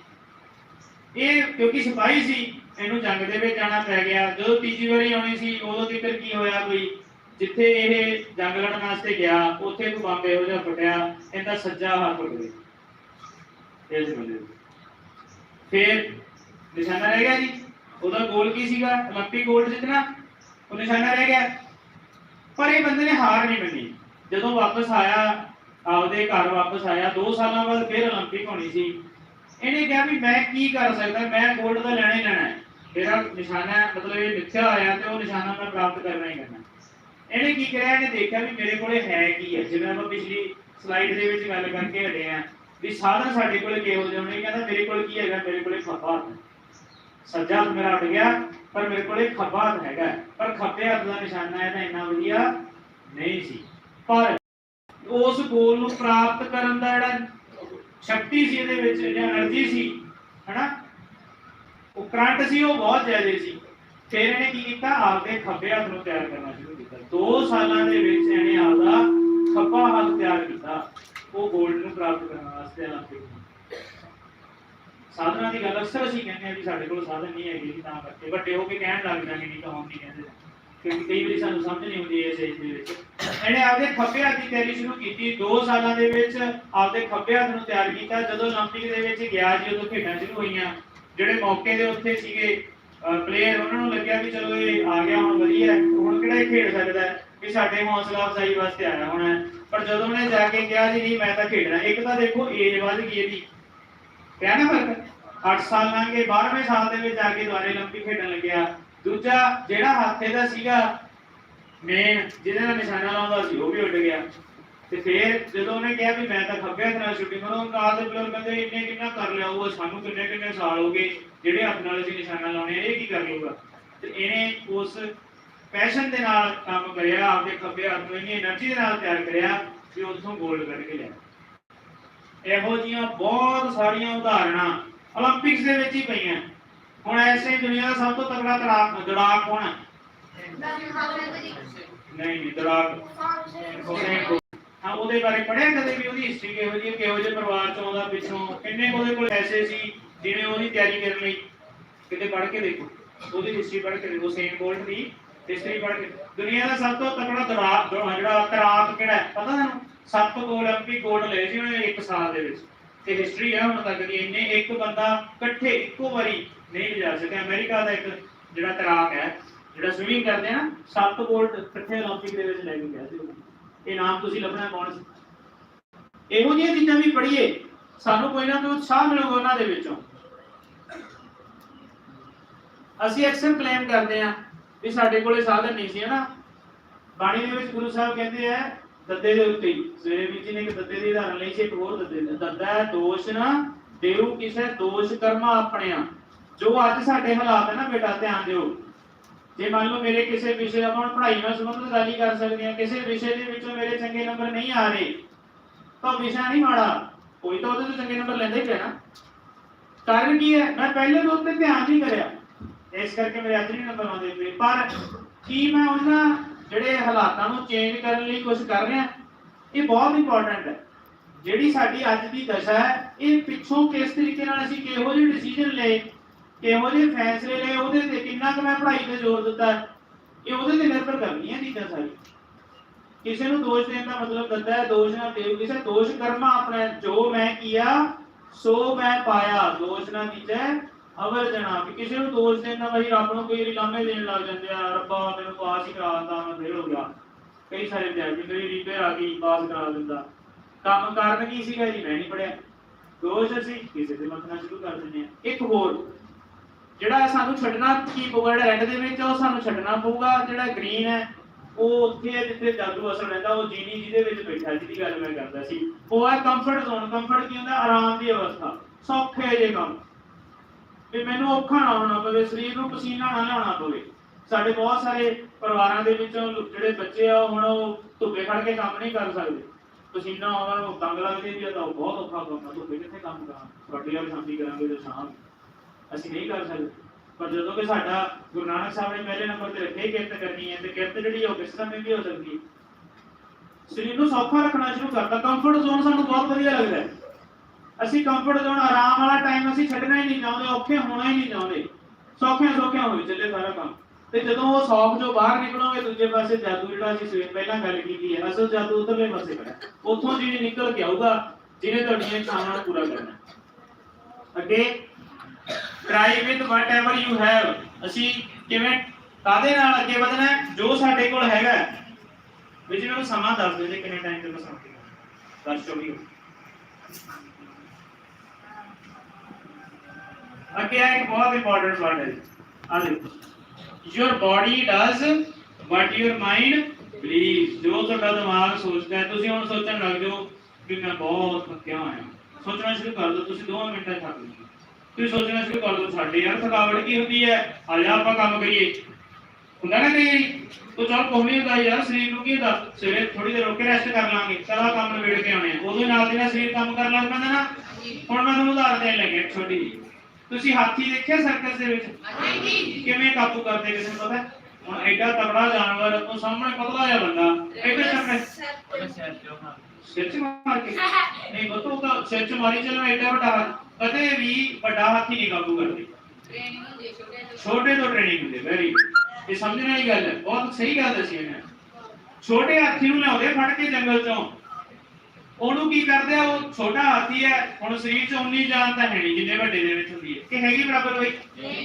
ਇਹ ਕਿਉਂਕਿ ਸਿਪਾਹੀ ਸੀ ਇਹਨੂੰ ਜੰਗ ਦੇ ਵਿੱਚ ਜਾਣਾ ਪੈ ਗਿਆ ਜਦੋਂ ਤੀਜੀ ਵਾਰੀ ਆਉਣੀ ਸੀ ਉਦੋਂ ਤੀਕਰ ਕੀ ਹੋਇਆ ਕੋਈ ਜਿੱਥੇ ਇਹ ਜੰਗ ਲੜਨ ਵਾਸਤੇ ਗਿਆ ਉੱਥੇ ਕੋਈ ਬੰਬ ਇਹੋ ਜਿਹਾ ਫਟਿਆ ਇਹਦਾ ਸੱਜਾ ਹੱਥ ਫਟ ਗਿਆ ਇਸ ਬੰਦੇ ਦਾ। ਫਿਰ ਨਿਸ਼ਾਨਾ ਰਹਿ ਗਿਆ ਜੀ ਉਹਦਾ ਗੋਲ ਕੀ ਸੀਗਾ 올림픽 ਗੋਲਡ ਜਿੱਤਣਾ ਉਹ ਨਿਸ਼ਾਨਾ ਰਹਿ ਗਿਆ। ਪਰ ਇਹ ਬੰਦੇ ਨੇ ਹਾਰ ਨਹੀਂ ਮੰਨੀ। ਜਦੋਂ ਵਾਪਸ ਆਇਆ, ਆਪਦੇ ਘਰ ਵਾਪਸ ਆਇਆ 2 ਸਾਲਾਂ ਬਾਅਦ ਫਿਰ 올림픽 ਹੋਣੀ ਸੀ। ਇਹਨੇ ਕਿਹਾ ਵੀ ਮੈਂ ਕੀ ਕਰ ਸਕਦਾ? ਮੈਂ 골ਡ ਦਾ ਲੈਣਾ ਹੀ ਲੈਣਾ ਹੈ। ਮੇਰਾ ਨਿਸ਼ਾਨਾ ਮਤਲਬ ਇਹ ਲਿਖਿਆ ਆਇਆ ਤੇ ਉਹ ਨਿਸ਼ਾਨਾ ਮੈਂ ਪ੍ਰਾਪਤ ਕਰਨਾ ਹੀ ਕਰਨਾ ਇਹਨੇ ਕੀ ਕਰਿਆ? ਇਹਨੇ ਦੇਖਿਆ ਵੀ ਮੇਰੇ ਕੋਲੇ ਹੈ ਕੀ ਹੈ। ਜਿਵੇਂ ਆਪਾਂ ਪਿਛਲੀ ਸਲਾਈਡ ਦੇ ਵਿੱਚ ਗੱਲ ਕਰਕੇ ਹਟੇ ਆ ਵੀ ਸਾਧਨ ਸਾਡੇ ਕੋਲ ਕਿਹੋ ਜਿਹੇ ਹੋਣੇ? ਕਹਿੰਦਾ ਮੇਰੇ ਕੋਲ ਕੀ ਹੈਗਾ? ਮੇਰੇ ਕੋਲੇ ਫਤਵਾ ਸੱਜਾ ਮੇਰਾ ਅਟ ਗਿਆ। ਪਰ ਮੇਰੇ ਕੋਲੇ ਖੱਬਾ ਹੱਥ ਹੈਗਾ ਪਰ ਖੱਬੇ ਹੱਥ ਦਾ ਨਿਸ਼ਾਨਾ ਇਹਦਾ ਇੰਨਾ ਵਧੀਆ ਨਹੀਂ ਸੀ। ਪਰ ਉਸ ਗੋਲ ਨੂੰ ਪ੍ਰਾਪਤ ਕਰਨ ਦਾ ਜਿਹੜਾ ਸ਼ਕਤੀ ਸੀ ਇਹਦੇ ਵਿੱਚ, ਜਾਂ એનર્ਜੀ ਸੀ, ਹਨਾ? ਉਹ ਕਰੰਟ ਸੀ, ਉਹ ਬਹੁਤ ਜ਼ਿਆਦਾ ਸੀ। ਫਿਰ ਇਹਨੇ ਕੀ ਕੀਤਾ? ਆਪਦੇ ਖੱਬੇ ਹੱਥ ਨੂੰ ਤਿਆਰ ਕਰਨਾ ਸ਼ੁਰੂ ਕੀਤਾ। 2 ਸਾਲਾਂ ਦੇ ਵਿੱਚ ਇਹਨੇ ਆਪਦਾ ਖੱਬਾ ਹੱਥ ਤਿਆਰ ਕੀਤਾ, ਉਹ ਗੋਲਡ ਨੂੰ ਪ੍ਰਾਪਤ ਕਰਨ ਵਾਸਤੇ ਅਲੱਗ ਸਾਧਨਾ ਦੀ ਗੱਲ ਅਕਸਰ ਅਸੀਂ ਕਹਿੰਦੇ ਆ ਵੀ ਸਾਡੇ ਕੋਲ ਸਾਧਨ ਨਹੀਂ ਹੈਗੇ ਜੀ ਤਾਂ ਕਰਕੇ ਵੱਡੇ ਹੋ ਕੇ ਕਹਿਣ ਲੱਗ ਜਾਂਗੇ ਨਹੀਂ ਤਾਂ ਹੁਣ ਨਹੀਂ ਕਹਿੰਦੇ ਕਿਉਂਕਿ ਕਈ ਵਾਰੀ ਸਾਨੂੰ ਸਮਝ ਨਹੀਂ ਆਉਂਦੀ ਇਸ ਏਜ ਦੇ ਵਿੱਚ ਇਹਨੇ ਆਪਦੇ ਖੱਬੇ ਹੱਥ ਦੀ ਤਿਆਰੀ ਸ਼ੁਰੂ ਕੀਤੀ 2 ਸਾਲਾਂ ਦੇ ਵਿੱਚ ਆਪਦੇ ਖੱਬੇ ਹੱਥ ਨੂੰ ਤਿਆਰ ਕੀਤਾ ਜਦੋਂ 올림픽 ਦੇ ਵਿੱਚ ਗਿਆ ਜੀ ਉਦੋਂ ਖੇਡਾਂ ਸ਼ੁਰੂ ਹੋਈਆਂ ਜਿਹੜੇ ਮੌਕੇ ਦੇ ਉੱਥੇ ਸੀਗੇ ਪਲੇਅਰ ਉਹਨਾਂ ਨੂੰ ਲੱਗਿਆ ਵੀ ਚਲੋ ਇਹ ਆ ਗਿਆ ਹੁਣ ਵਧੀਆ ਹੈ, ਹੁਣ ਕਿਹੜਾ ਇਹ ਖੇਡ ਸਕਦਾ ਹੈ ਵੀ ਸਾਡੇ ਹੌਸਲਾ ਅਫਜ਼ਾਈ ਵਾਸਤੇ ਆਇਆ ਹੋਣਾ ਹੈ। ਪਰ ਜਦੋਂ ਉਹਨੇ ਜਾ ਕੇ ਕਿਹਾ ਜੀ ਨਹੀਂ ਮੈਂ ਤਾਂ ਖੇਡਣਾ ਇੱਕ ਤਾਂ ਦੇਖੋ ਏਜ ਵੱਧ ਗਈ ਇਹਦੀ ਪਿਆ ਨਾ ਫ਼ਰਕ 8 ਸਾਲ ਲੰਘ ਗਏ 12ਵੇਂ ਸਾਲ ਦੇ ਵਿੱਚ ਆ ਕੇ ਦੁਆਰੇ ਲੰਬੀ ਖੇਡਣ ਲੱਗਿਆ। ਦੂਜਾ ਜਿਹੜਾ ਹੱਥੇ ਦਾ ਸੀਗਾ ਮੇਨ ਜਿਹਦੇ ਨਾਲ ਨਿਸ਼ਾਨਾ ਲਾਉਂਦਾ ਸੀ, ਉਹ ਵੀ ਉੱਡ ਗਿਆ। ਤੇ ਫਿਰ ਜਦੋਂ ਉਹਨੇ ਕਿਹਾ ਵੀ ਮੈਂ ਤਾਂ ਖੱਬੇ ਹੱਥ ਨਾਲ ਸ਼ੂਟਿੰਗ ਕਰਾਂ ਨਾਲ ਦੇ ਪਲੇਅਰ ਕਹਿੰਦੇ ਇੰਨੇ ਕਿੰਨਾ ਕਰ ਲਿਆ ਉਹ ਸਾਨੂੰ ਕਿੰਨੇ ਕਿੰਨੇ ਸਾਲ ਹੋ ਗਏ, ਜਿਹੜੇ ਹੱਥ ਨਾਲ ਅਸੀਂ ਨਿਸ਼ਾਨਾ ਲਾਉਣੇ ਇਹ ਕੀ ਕਰ ਲੂਗਾ ਤੇ ਇਹਨੇ ਉਸ ਪੈਸ਼ਨ ਦੇ ਨਾਲ ਕੰਮ ਕਰਿਆ ਆਪਣੇ ਖੱਬੇ ਹੱਥ ਨੂੰ ਇੰਨੀ એનર્ਜੀ ਨਾਲ ਤਿਆਰ ਕਰਿਆ ਕਿ ਉਦੋਂ ਗੋਲਡ ਕੱਢ ਕੇ ਲਿਆ ਇਹੋ ਜੀਆਂ ਬਹੁਤ ਸਾਰੀਆਂ ਉਦਾਹਰਣਾਂ 올림픽ਸ ਦੇ ਵਿੱਚ ਹੀ ਪਈਆਂ। ਹੁਣ ਐਸੇ ਦੁਨੀਆ ਦਾ ਸਭ ਤੋਂ ਤਕੜਾ ਤੜਾਕ ਦੜਾਕ ਕੌਣ ਹੈ? ਨਹੀਂ ਨਹੀਂ ਹਾਂ, ਉਹਦੇ ਬਾਰੇ ਪੜਿਆ ਕਦੇ ਵੀ ਉਹਦੀ ਹਿਸਟਰੀ ਕਿਹੋ ਜਿਹੀ ਕਿਹੋ ਜਿਹੇ ਪਰਿਵਾਰ ਚੋਂ ਆਉਂਦਾ, ਪਿੱਛੋਂ ਕਿੰਨੇ ਉਹਦੇ ਕੋਲ ਐਸੇ ਸੀ, ਜਿਹਨੇ ਉਹਦੀ ਤਿਆਰੀ ਕਰਨ ਲਈ। ਕਿਤੇ ਪੜ ਕੇ ਦੇਖੋ, ਉਹਦੀ ਹਿਸਟਰੀ ਪੜ ਕੇ ਦੇਖੋ ਸੇਨ ਬੋਲਟ ਦੀ ਹਿਸਟਰੀ ਪੜ ਕੇ। ਦੁਨੀਆ ਦਾ ਸਭ ਤੋਂ ਤਕੜਾ ਦੜਾਕ ਜਿਹੜਾ ਤੜਾਕ ਕਿਹੜਾ ਪਤਾ ਤੁਹਾਨੂੰ? ਸੱਤ 올림픽 ਗੋਲਡ ਲਏ ਸੀ ਉਹਨੇ ਇੱਕ ਸਾਲ ਦੇ ਵਿੱਚ ਤੇ ਹਿਸਟਰੀ ਹੈ ਹੁਣ ਤੱਕ ਦੀ ਇੰਨੇ ਇੱਕ ਬੰਦਾ ਇਕੱਠੇ ਇੱਕੋ ਵਾਰੀ ਨਹੀਂ ਲਿਜਾ ਸਕਿਆ ਅਮਰੀਕਾ ਦਾ ਇੱਕ ਜਿਹੜਾ ਤਰਾਕ ਹੈ ਜਿਹੜਾ ਸਵਿਮਿੰਗ ਕਰਦੇ ਆ ਨਾ ਸੱਤ ਗੋਲਡ ਇਕੱਠੇ 올림픽 ਦੇ ਵਿੱਚ ਲੈ ਕੇ ਗਿਆ ਸੀ ਉਹ। ਇਹ ਨਾਮ ਤੁਸੀਂ ਲੱਭਣਾ ਕੌਣ ਸੀ ਇਹੋ ਜਿਹੀਆਂ ਚੀਜ਼ਾਂ ਵੀ ਪੜ੍ਹੀਏ ਸਾਨੂੰ ਕੋਈ ਨਾ ਕੋਈ ਉਤਸ਼ਾਹ ਮਿਲੂਗਾ ਉਹਨਾਂ ਦੇ ਵਿੱਚੋਂ ਅਸੀਂ ਅਕਸਰ ਕਲੇਮ ਕਰਦੇ ਆ ਵੀ ਸਾਡੇ ਕੋਲੇ ਸਾਧਨ ਨਹੀਂ ਸੀ ਹਨਾ ਬਾਣੀ ਦੇ ਵਿੱਚ ਗੁਰੂ ਸਾਹਿਬ ਕਹਿੰਦੇ ਆ ਦੱਦੇ ਦੇ ਉੱਤੇ ਸਵੇਰੇ ਵਿੱਚ ਨੇ ਇੱਕ ਦੱਦੇ ਦੀ ਉਦਾਹਰਨ ਲਈ ਸੀ, ਇੱਕ ਹੋਰ ਦੱਦੇ ਦੀ ਦੱਦਾ ਦੋਸ਼ ਨਾ ਦੇਉ ਕਿਸੇ ਦੋਸ਼ ਕਰਮਾ ਆਪਣਿਆ। ਜੋ ਅੱਜ ਸਾਡੇ ਹਾਲਾਤ ਹੈ ਨਾ ਬੇਟਾ, ਧਿਆਨ ਦਿਓ। ਜੇ ਮੰਨ ਲਓ ਮੇਰੇ ਕਿਸੇ ਵਿਸ਼ੇ ਆਪਾਂ ਪੜ੍ਹਾਈ ਨਾਲ ਸੰਬੰਧਿਤ ਗੱਲ ਹੀ ਕਰ ਸਕਦੇ ਹਾਂ, ਕਿਸੇ ਵਿਸ਼ੇ ਦੇ ਵਿੱਚੋਂ ਮੇਰੇ ਚੰਗੇ ਨੰਬਰ ਨਹੀਂ ਆ ਰਹੇ, ਤਾਂ ਵਿਸ਼ਾ ਨਹੀਂ ਮਾੜਾ। ਕੋਈ ਤਾਂ ਉਹਦੇ ਤੋਂ ਚੰਗੇ ਨੰਬਰ ਲੈਂਦਾ ਹੀ ਪਿਆ ਨਾ। ਕਾਰਨ ਕੀ ਹੈ? ਮੈਂ ਪਹਿਲੇ ਤੋਂ ਉੱਤੇ ਧਿਆਨ ਨਹੀਂ ਕਰਿਆ। ਇਸ ਕਰਕੇ ਮੇਰੇ ਅੱਜ ਨਹੀਂ ਨੰਬਰ ਆਉਂਦੇ ਪਏ। ਪਰ ਕੀ ਮੈਂ ਉਹਨਾਂ ਜਿਹੜੇ ਹਾਲਾਤਾਂ ਨੂੰ ਚੇਂਜ ਕਰਨ ਲਈ ਕੁਝ ਕਰ ਰਿਹਾ ਇਹ ਬਹੁਤ ਇੰਪੋਰਟੈਂਟ ਹੈ। ਜਿਹੜੀ ਸਾਡੀ ਅੱਜ ਦੀ ਦਸ਼ਾ ਹੈ, ਇਹ ਪਿੱਛੋਂ ਕਿਸ ਤਰੀਕੇ ਨਾਲ ਅਸੀਂ ਕਿਹੋ ਜਿਹੇ ਡਿਸੀਜਨ ਲਏ, ਕਿਹੋ ਜਿਹੇ ਫੈਸਲੇ ਲਏ, ਉਹਦੇ ਤੇ ਕਿੰਨਾ ਕੁ ਮੈਂ ਪੜ੍ਹਾਈ ਤੇ ਜ਼ੋਰ ਦਿੱਤਾ ਇਹ ਉਹਦੇ ਤੇ ਨਿਰਭਰ ਕਰਨੀ ਹੈ ਚੀਜ਼ਾਂ ਸਾਰੀ ਕਿਸੇ ਨੂੰ ਦੋਸ਼ ਦੇਣ ਦਾ ਮਤਲਬ ਦਿੰਦਾ ਹੈ, ਦੋਸ਼ ਨਾ ਦੇਵ ਕਿਸੇ ਦੋਸ਼ ਕਰਮਾ ਆਪਣਾ, ਜੋ ਮੈਂ ਕੀਆ, ਸੋ ਮੈਂ ਪਾਇਆ, ਦੋਸ਼ ਨਾ ਕੀਜੈ ਅਵਰ ਜਣਾ ਕਿਸੇ ਨੂੰ ਦੋਸ਼ ਦੇਣ ਦਾ ਰੱਬ ਨੂੰ ਕੋਈ ਰਿਲਾਮੇ ਦੇਣ ਲੱਗ ਜਾਂਦੇ ਆ, ਰੱਬਾ ਮੈਨੂੰ ਪਾਸ ਹੀ ਕਰਾ ਮੈਂ ਫੇਲ ਹੋ ਗਿਆ। ਕਈ ਸਾਰੇ ਵਿਦਿਆਰਥੀ ਮੇਰੀ ਰੀਪੇਅਰ ਆ ਗਈ, ਪਾਸ ਕਰਾ ਦਿੰਦਾ। ਕੰਮ ਕਾਰਨ ਕੀ ਸੀਗਾ ਜੀ? ਮੈਂ ਨਹੀਂ ਪੜਿਆ ਦੋਸ਼ ਅਸੀਂ ਕਿਸੇ ਦੇ ਮੰਨਣਾ ਸ਼ੁਰੂ ਕਰ ਦਿੰਦੇ ਆ। ਇੱਕ ਹੋਰ, ਜਿਹੜਾ ਸਾਨੂੰ ਛੱਡਣਾ ਕੀ ਪਊਗਾ ਦੇ ਵਿੱਚ ਉਹ ਸਾਨੂੰ ਛੱਡਣਾ ਪਊਗਾ, ਜਿਹੜਾ ਗ੍ਰੀਨ ਹੈ, ਉਹ ਉੱਥੇ ਹੈ ਜਿੱਥੇ ਜਾਦੂ ਅਸਲ ਰਹਿੰਦਾ, ਉਹ ਜੀਨੀ ਜਿਹਦੇ ਵਿੱਚ ਬੈਠਾ ਜਿਹਦੀ ਗੱਲ ਮੈਂ ਕਰਦਾ ਸੀ। ਉਹ ਹੈ ਕੰਫਰਟ ਜ਼ੋਨ ਕੰਫਰਟ ਕੀ ਹੁੰਦਾ? ਆਰਾਮ ਦੀ ਅਵਸਥਾ। ਸੌਖੇ ਜੇ ਕੰਮ। ਵੀ ਮੈਨੂੰ ਔਖਾ ਨਾ ਹੋਣਾ ਪਵੇ, ਸਰੀਰ ਨੂੰ ਪਸੀਨਾ ਨਾ ਲਿਆਉਣਾ ਪਵੇ। ਸਾਡੇ ਬਹੁਤ ਸਾਰੇ ਪਰਿਵਾਰਾਂ ਦੇ ਵਿੱਚੋਂ ਜਿਹੜੇ ਬੱਚੇ ਆ ਹੁਣ ਉਹ ਧੁੱਪੇ ਖੜ ਕੇ ਕੰਮ ਨਹੀਂ ਕਰ ਸਕਦੇ। ਪਸੀਨਾ ਆਉਣਾ, ਉਹ ਤੰਗ ਲੱਗਦੀ ਵੀ ਆ ਤਾਂ ਬਹੁਤ ਔਖਾ ਕੰਮ ਧੁੱਪੇ ਕਿੱਥੇ ਕੰਮ ਕਰਾਂ? ਰੋਟੀ ਵਾਲੀ ਸ਼ਾਂਤੀ ਕਰਾਂਗੇ ਤੇ ਸ਼ਾਮ ਅਸੀਂ ਨਹੀਂ ਕਰ ਸਕਦੇ। ਪਰ ਜਦੋਂ ਕਿ ਸਾਡਾ ਗੁਰੂ ਨਾਨਕ ਸਾਹਿਬ ਨੇ ਪਹਿਲੇ ਨੰਬਰ ਤੇ ਰੱਖੇ, ਕਿਰਤ ਕਰਨੀ ਹੈ ਤੇ ਕਿਰਤ ਜਿਹੜੀ ਉਹ ਕਿਸ ਸਮੇਂ ਵੀ ਹੋ ਸਕਦੀ ਹੈ? ਸਰੀਰ ਨੂੰ ਸੌਖਾ ਰੱਖਣਾ ਸ਼ੁਰੂ ਕਰਤਾ। ਕੰਫਰਟ ਜ਼ੋਨ ਸਾਨੂੰ ਬਹੁਤ ਵਧੀਆ ਲੱਗਦਾ ਹੈ। ਅਸੀਂ ਕੰਫਰਟ ਜ਼ੋਨ ਆਰਾਮ ਵਾਲਾ ਟਾਈਮ ਅਸੀਂ ਛੱਡਣਾ ਹੀ ਨਹੀਂ ਚਾਹੁੰਦੇ, ਔਖੇ ਹੋਣਾ ਹੀ ਨਹੀਂ ਚਾਹੁੰਦੇ। ਸੌਖਿਆਂ ਸੌਖਿਆਂ ਹੋਈ ਚੱਲੇ ਸਾਰਾ ਕੰਮ। ਤੇ ਜਦੋਂ ਉਹ ਸੌਖ ਜੋ ਬਾਹਰ ਨਿਕਲੋਗੇ, ਦੂਜੇ ਪਾਸੇ ਜਾਦੂ ਜਿਹੜਾ ਅਸੀਂ ਸਵੇਰ ਪਹਿਲਾਂ ਗੱਲ ਕੀਤੀ ਹੈ, ਅਸਲ ਜਾਦੂ ਉਧਰਲੇ ਪਾਸੇ ਖੜਾ ਉੱਥੋਂ ਜਿਹੜੀ ਨਿਕਲ ਕੇ ਆਊਗਾ, ਜਿਹਨੇ ਤੁਹਾਡੀਆਂ ਇੱਛਾਵਾਂ ਨੂੰ ਪੂਰਾ ਕਰਨਾ। ਅੱਗੇ try with whatever you have ਅਸੀਂ ਕਿਵੇਂ ਕਾਦੇ ਨਾਲ ਅੱਗੇ ਵਧਣਾ ਜੋ ਸਾਡੇ ਕੋਲ ਹੈਗਾ ਹੈ। ਮੈਨੂੰ ਸਮਾਂ ਦੱਸ ਦਿਓ ਜੀ ਕਿੰਨੇ ਟਾਈਮ ਤੇ ਮੈਂ ਸਮਝਾਂਗਾ ਦੱਸ ਚੋਰੀ ਅੱਗੇ ਆ ਇੱਕ ਬਹੁਤ ਇੰਪੋਰਟੈਂਟ ਵਰਡ ਹੈ ਆ ਦੇਖੋ। Your body does what your mind believes ਜੋ ਤੁਹਾਡਾ ਦਿਮਾਗ ਸੋਚਦਾ ਹੈ, ਤੁਸੀਂ ਹੁਣ ਸੋਚਣ ਲੱਗ ਜਾਓ ਕਿ ਮੈਂ ਬਹੁਤ ਥੱਕਿਆ ਹੋਇਆ। ਸੋਚਣਾ ਸ਼ੁਰੂ ਕਰ ਦਿਓ, ਤੁਸੀਂ 2 ਮਿੰਟਾਂ ਥੱਕ ਜਾਓਗੇ ਤੁਸੀਂ ਸੋਚਣਾ ਸ਼ੁਰੂ ਕਰ ਦਿਓ, ਸਾਡੇ ਯਾਰ ਥਕਾਵਟ ਕੀ ਹੁੰਦੀ ਹੈ? ਆ ਜਾ ਆਪਾਂ ਕੰਮ ਕਰੀਏ। ਹੁੰਦਾ ਨਾ ਕਈ ਤੋ ਚਲ ਕੋਈ ਨਹੀਂ ਹੁੰਦਾ ਯਾਰ, ਸਰੀਰ ਨੂੰ ਕੀ ਹੁੰਦਾ? ਸਵੇਰੇ ਥੋੜੀ ਦੇਰ ਰੁਕ ਕੇ ਰੈਸਟ ਕਰ ਲਾਂਗੇ, ਚਲਾ ਕੰਮ ਨਿਬੇੜ ਕੇ ਆਉਣੇ ਉਦੋਂ ਨਾਲ ਦੀ ਨਾਲ ਸਰੀਰ ਕੰਮ ਕਰਨ ਲੱਗ ਪੈਂਦਾ ਨਾ। ਹੁਣ ਮੈਂ ਤੁਹਾਨੂੰ ਉਦਾਹਰਨ ਦੇਣ ਲੱਗਿਆ ਇੱਕ ਛੋਟੀ ਜਿਹੀ। ਤੁਸੀਂ ਹਾਥੀ ਦੇਖਿਆ ਸਰਕਸ ਦੇ ਵਿੱਚ? ਕਿਵੇਂ ਕਾਬੂ ਕਰਦੇ ਕਿਸੇ ਨੂੰ ਪਤਾ? ਹੁਣ ਐਡਾ ਤਗੜਾ ਜਾਨਵਰ ਉਹ ਸਾਹਮਣੇ ਪਤਲਾ ਜਿਹਾ ਬੰਦਾ। ਐਡਾ ਚੱਕਰ ਸਿਰ ਚ ਮਾਰ ਕੇ। ਨਹੀਂ ਬਤੋ ਤਾਂ ਸਿਰ ਚ ਮਾਰੀ ਚੱਲਣਾ ਐਡਾ ਵੱਡਾ ਹਾਥੀ ਕਦੇ ਵੀ ਵੱਡਾ ਹਾਥੀ ਨਹੀਂ ਕਾਬੂ ਕਰਦੇ। ਛੋਟੇ ਤੋਂ। ਟ੍ਰੇਨਿੰਗ ਹੁੰਦੇ ਵੈਰੀ ਇਹ ਸਮਝਣ ਵਾਲੀ ਗੱਲ ਹੈ ਬਹੁਤ ਸਹੀ ਗੱਲ ਦੱਸੀ ਇਹਨੇ। ਛੋਟੇ ਹਾਥੀ ਨੂੰ ਲਿਆਉਂਦੇ ਫੜ ਕੇ ਜੰਗਲ ਚੋਂ। ਉਹਨੂੰ ਕੀ ਕਰਦੇ ਆ ਉਹ ਛੋਟਾ ਹਾਥੀ ਹੈ ਹੁਣ ਸਰੀਰ 'ਚ ਉਨੀ ਜਾਨ ਤਾਂ ਹੈ ਨਹੀਂ ਜਿੰਨੇ ਵੱਡੇ ਦੇ ਵਿੱਚ ਹੁੰਦੀ ਹੈ। ਕਿ ਹੈਗੀ ਬਰਾਬਰ ਬਈ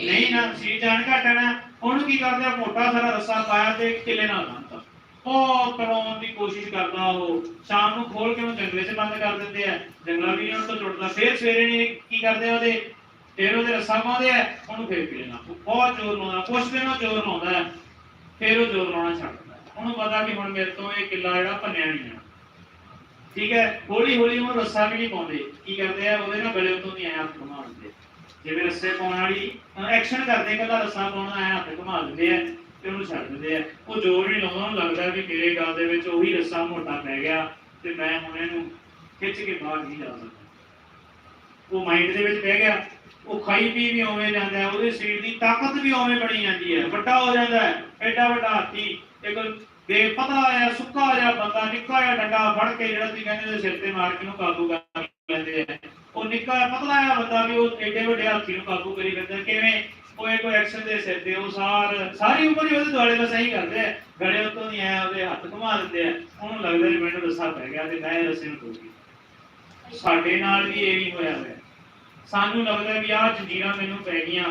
ਨਹੀਂ। ਨਾ ਸਰੀਰ ਜਾਨ ਘੱਟ ਨਾ। ਉਹਨੂੰ ਕੀ ਕਰਦੇ ਆ ਮੋਟਾ ਸਾਰਾ ਰੱਸਾ ਪਾਇਆ ਤੇ ਕਿਲੇ ਨਾਲ ਬੰਨਤਾ ਉਹ ਕਰਾਉਣ ਦੀ ਕੋਸ਼ਿਸ਼ ਕਰਦਾ ਉਹ। ਸ਼ਾਮ ਨੂੰ ਖੋਲ ਕੇ ਉਹਨੂੰ ਜੰਗਲੇ 'ਚ ਬੰਦ ਕਰ ਦਿੰਦੇ ਆ। ਜੰਗਲਾ ਵੀ ਉਹਨਾਂ ਤੋਂ ਟੁੱਟਦਾ ਫੇਰ ਸਵੇਰੇ ਨੇ ਕੀ ਕਰਦੇ ਆ ਉਹਦੇ? ਫੇਰ ਉਹਦੇ ਰੱਸਾ ਪਾਉਂਦੇ ਆ ਉਹਨੂੰ ਫੇਰ ਕਿਲੇ ਨਾਲ ਬਹੁਤ ਜ਼ੋਰ ਲਾਉਂਦਾ। ਕੁਛ ਦਿਨ ਉਹ ਜ਼ੋਰ ਲਾਉਂਦਾ। ਫੇਰ ਉਹ ਜ਼ੋਰ ਲਾਉਣਾ ਛੱਡ ਦਿੰਦਾ ਹੈ। ਉਹਨੂੰ ਪਤਾ ਵੀ ਹੁਣ ਮੇਰੇ ਤੋਂ ਇਹ ਕਿੱਲਾ ਜਿਹੜਾ ਭੰਨਿਆ ਨਹੀਂ ਜਾਣਾ। ਠੀਕ ਹੈ, ਹੌਲੀ ਹੌਲੀ ਉਹ ਰੱਸਾ ਵੀ ਨਹੀਂ ਪਾਉਂਦੇ। ਕੀ ਕਰਦੇ ਆ, ਉਹਦੇ ਨਾਲ ਗਲੇ ਉਤੋਂ ਨਹੀਂ ਆਇਆ ਹੱਥ ਘੁਮਾ ਦਿੰਦੇ। ਜਿਵੇਂ ਰੱਸੇ ਪਾਉਣ ਵਾਲੀ ਐਕਸ਼ਨ ਕਰਦੇ ਕੱਲਾ ਰੱਸਾ ਪਾਉਣ ਆਇਆ ਹੱਥ ਘੁਮਾ ਦਿੰਦੇ ਆ ਤੇ ਉਹਨੂੰ ਛੱਡ ਦਿੰਦੇ ਆ। ਉਹ ਜ਼ੋਰ ਨਹੀਂ ਲਾਉਂਦਾ, ਉਹਨੂੰ ਲੱਗਦਾ ਵੀ ਮੇਰੇ ਗਲ ਦੇ ਵਿੱਚ ਉਹੀ ਰੱਸਾ ਮੋਟਾ ਪੈ ਗਿਆ ਤੇ ਮੈਂ ਹੁਣ ਇਹਨੂੰ ਖਿੱਚ ਕੇ ਬਾਹਰ ਨਹੀਂ ਜਾ ਸਕਦਾ। ਉਹ ਮਾਈਂਡ ਦੇ ਵਿੱਚ ਬਹਿ ਗਿਆ। ਉਹ ਖਾਈ ਪੀ ਵੀ ਉਵੇਂ ਜਾਂਦਾ, ਉਹਦੇ ਸਰੀਰ ਦੀ ਤਾਕਤ ਵੀ ਉਵੇਂ ਬਣੀ ਜਾਂਦੀ ਹੈ। ਵੱਡਾ ਹੋ ਜਾਂਦਾ ਹੈ। ਐਡਾ ਵੱਡਾ ਹਾਥੀ, ਇੱਕ ਤੇ ਪਤਲਾ ਆ, ਸੁੱਕਾ ਜਿਹਾ ਬੰਦਾ, ਨਿੱਕਾ ਜਿਹਾ ਡੰਡਾ ਫੜ ਕੇ ਜਿਹੜਾ ਤੁਸੀਂ ਕਹਿੰਦੇ ਉਹਦੇ ਸਿਰ ਤੇ ਮਾਰ ਕੇ ਉਹਨੂੰ ਕਾਬੂ ਕਰ ਲੈਂਦੇ ਆ। ਉਹ ਨਿੱਕਾ ਪਤਲਾ ਜਿਹਾ ਬੰਦਾ ਵੀ ਉਹ ਐਡੇ ਵੱਡੇ ਹਾਥੀ ਨੂੰ ਕਾਬੂ ਕਰੀ ਫਿਰਦਾ ਕਿਵੇਂ? ਕੋਈ ਕੋਈ ਐਕਸ਼ਨ ਦੇ ਸਿਰ ਤੇ, ਉਹ ਸਾਰ, ਸਾਰੀ ਉਮਰ ਹੀ ਉਹਦੇ ਦੁਆਲੇ ਬਸ ਇਹੀ ਕਰਦੇ ਆ। ਗੜੇ ਉੱਤੋਂ ਦੀ ਐ ਉਹਦੇ ਹੱਥ ਘੁਮਾ ਦਿੰਦੇ ਆ। ਉਹਨੂੰ ਲੱਗਦਾ ਵੀ ਮੈਨੂੰ ਰੱਸਾ ਪੈ ਗਿਆ ਤੇ ਮੈਂ ਇਹ ਨੂੰ ਤੋੜ ਸਾਡੇ ਨਾਲ ਵੀ ਇਹ ਵੀ ਹੋਇਆ ਹੋਇਆ। ਸਾਨੂੰ ਲੱਗਦਾ ਵੀ ਆਹ ਜੰਜੀਰਾਂ ਮੈਨੂੰ ਪੈ ਗਈਆਂ।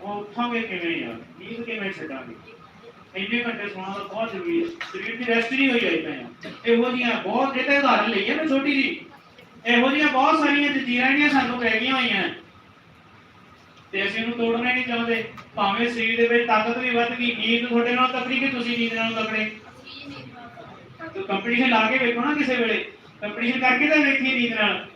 ਉਹ ਉੱਠਾਂਗੇ ਕਿਵੇਂ ਯਾਰ? ਨੀਂਦ ਕਿਵੇਂ ਛੱਡਾਂਗੇ? ਇੰਨੇ ਘੰਟੇ ਸੌਣਾ ਤਾਂ ਬਹੁਤ ਜ਼ਰੂਰੀ ਹੈ। ਸਰੀਰ ਦੀ ਰੈਸਟ ਨਹੀਂ ਹੋਈ ਆਈ ਪਈਆਂ ਇਹੋ ਜੀਆਂ ਬਹੁਤ ਇਹ ਤਾਂ ਉਦਾਹਰਨ ਲਈ ਹੈ ਮੈਂ ਛੋਟੀ ਜੀ ਇਹੋ ਜੀਆਂ ਬਹੁਤ ਸਾਰੀਆਂ ਜੰਜੀਰਾਂ ਜਿਹੜੀਆਂ ਸਾਨੂੰ ਪੈ ਗਈਆਂ ਹੋਈਆਂ। ਤੇ ਅਸੀਂ ਉਹਨੂੰ ਤੋੜਨਾ ਨਹੀਂ ਚਾਹੁੰਦੇ। ਭਾਵੇਂ ਸਰੀਰ ਦੇ ਵਿੱਚ ਤਾਕਤ ਵੀ ਵੱਧ ਗਈ, ਨੀਂਦ ਤੁਹਾਡੇ ਨਾਲ ਤਕੜੀ ਕਿ ਤੁਸੀਂ ਨੀਂਦ ਨਾਲ ਤਕੜੇ? ਤੇ ਕੰਪੀਟੀਸ਼ਨ ਲਾ ਕੇ ਵੇਖੋ ਨਾ ਕਿਸੇ ਵੇਲੇ। ਕੰਪੀਟੀਸ਼ਨ ਕਰਕੇ ਤਾਂ ਵੇਖੀ ਨੀਂਦ ਨਾਲ।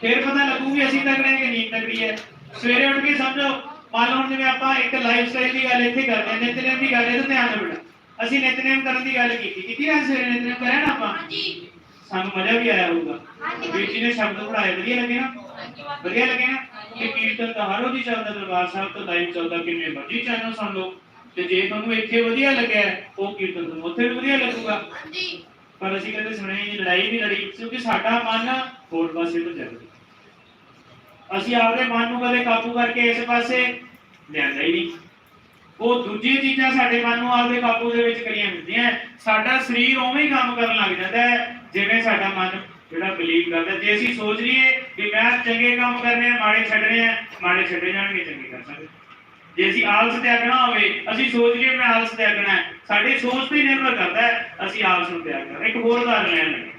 ਫਿਰ ਪਤਾ ਲੱਗੂ ਵੀ ਅਸੀਂ ਤਕੜੇ ਕਿ ਨੀਂਦ ਤਕੜੀ ਹੈ। ਸਵੇਰੇ ਉੱਠ ਕੇ ਸਮਝੋ ਮੰਨ ਲਓ ਜਿਵੇਂ ਆਪਾਂ ਇੱਕ ਲਾਈਫ ਸਟਾਈਲ ਦੀ ਗੱਲ ਇੱਥੇ ਕਰਦੇ ਹਾਂ ਨਿਤਨੇਮ ਦੀ ਗੱਲ ਤਾਂ ਧਿਆਨ ਬੇਟਾ ਅਸੀਂ ਨਿਤਨੇਮ ਕਰਨ ਦੀ ਗੱਲ ਕੀਤੀ ਕੀਤੀ ਨਾ ਸਵੇਰੇ ਨਿਤਨੇਮ ਕਰਿਆ ਨਾ ਆਪਾਂ? ਹਾਂਜੀ। ਸਾਨੂੰ ਮਜ਼ਾ ਵੀ ਆਇਆ ਹੋਊਗਾ। ਵੀਰ ਜੀ ਨੇ ਸ਼ਬਦ ਪੜਾਏ ਵਧੀਆ ਲੱਗੇ ਨਾ? ਵਧੀਆ। ਲੱਗੇ ਨਾ? ਕਿ ਕੀਰਤਨ ਤਾਂ ਹਰ ਉਹਦੀ ਚੱਲਦਾ ਦਰਬਾਰ ਸਾਹਿਬ ਤੋਂ ਲਾਈਵ ਚੱਲਦਾ ਕਿੰਨੇ ਮਰਜ਼ੀ ਚੈਨਲ ਸੁਣ ਲਓ। ਤੇ ਜੇ ਤੁਹਾਨੂੰ ਇੱਥੇ ਵਧੀਆ ਲੱਗਿਆ ਉਹ ਕੀਰਤਨ ਤੁਹਾਨੂੰ ਉੱਥੇ ਵੀ ਵਧੀਆ ਲੱਗੂਗਾ। ਹਾਂਜੀ। ਪਰ ਅਸੀਂ ਕਹਿੰਦੇ ਸੁਣੇ ਜੀ ਲੜਾਈ ਵੀ ਲੜੀ ਕਿਉਂਕਿ ਸਾਡਾ ਮਨ ਹੋਰ ਪਾਸੇ ਤੋਂ ਚੱਲ ਗਿਆ ਅਸੀਂ ਆਪਦੇ ਮਨ ਨੂੰ ਕਦੇ ਕਾਬੂ ਕਰਕੇ ਇਸ ਪਾਸੇ ਲਿਆਂਦਾ ਹੀ ਨਹੀਂ। ਉਹ ਦੂਜੀ ਚੀਜ਼ਾਂ ਸਾਡੇ ਮਨ ਨੂੰ ਆਪਦੇ ਕਾਬੂ ਦੇ ਵਿੱਚ ਕਰੀਆਂ ਹੁੰਦੀਆਂ ਸਾਡਾ ਸਰੀਰ ਉਵੇਂ ਹੀ ਕੰਮ ਕਰਨ ਲੱਗ ਜਾਂਦਾ ਹੈ, ਜਿਵੇਂ ਸਾਡਾ ਮਨ ਜਿਹੜਾ ਬਲੀਵ ਕਰਦਾ ਜੇ ਅਸੀਂ ਸੋਚ ਲਈਏ ਕਿ ਮੈਂ ਚੰਗੇ ਕੰਮ ਕਰਨੇ ਆ, ਮਾੜੇ ਛੱਡਣੇ ਆ, ਮਾੜੇ ਛੱਡੇ ਜਾਣਗੇ, ਚੰਗੇ ਕਰ ਸਕਦੇ। ਜੇ ਅਸੀਂ ਆਲਸ ਤਿਆਗਣਾ ਹੋਵੇ, ਅਸੀਂ ਸੋਚ ਲਈਏ ਮੈਂ ਆਲਸ ਤਿਆਗਣਾ ਹੈ। ਸਾਡੀ ਸੋਚ ਤੇ ਨਿਰਭਰ ਕਰਦਾ ਹੈ, ਅਸੀਂ ਆਲਸ ਨੂੰ ਤਿਆਗ ਕਰਨਾ ਇੱਕ ਹੋਰ ਉਦਾਹਰਨ ਲੈਣ ਲੱਗੇ।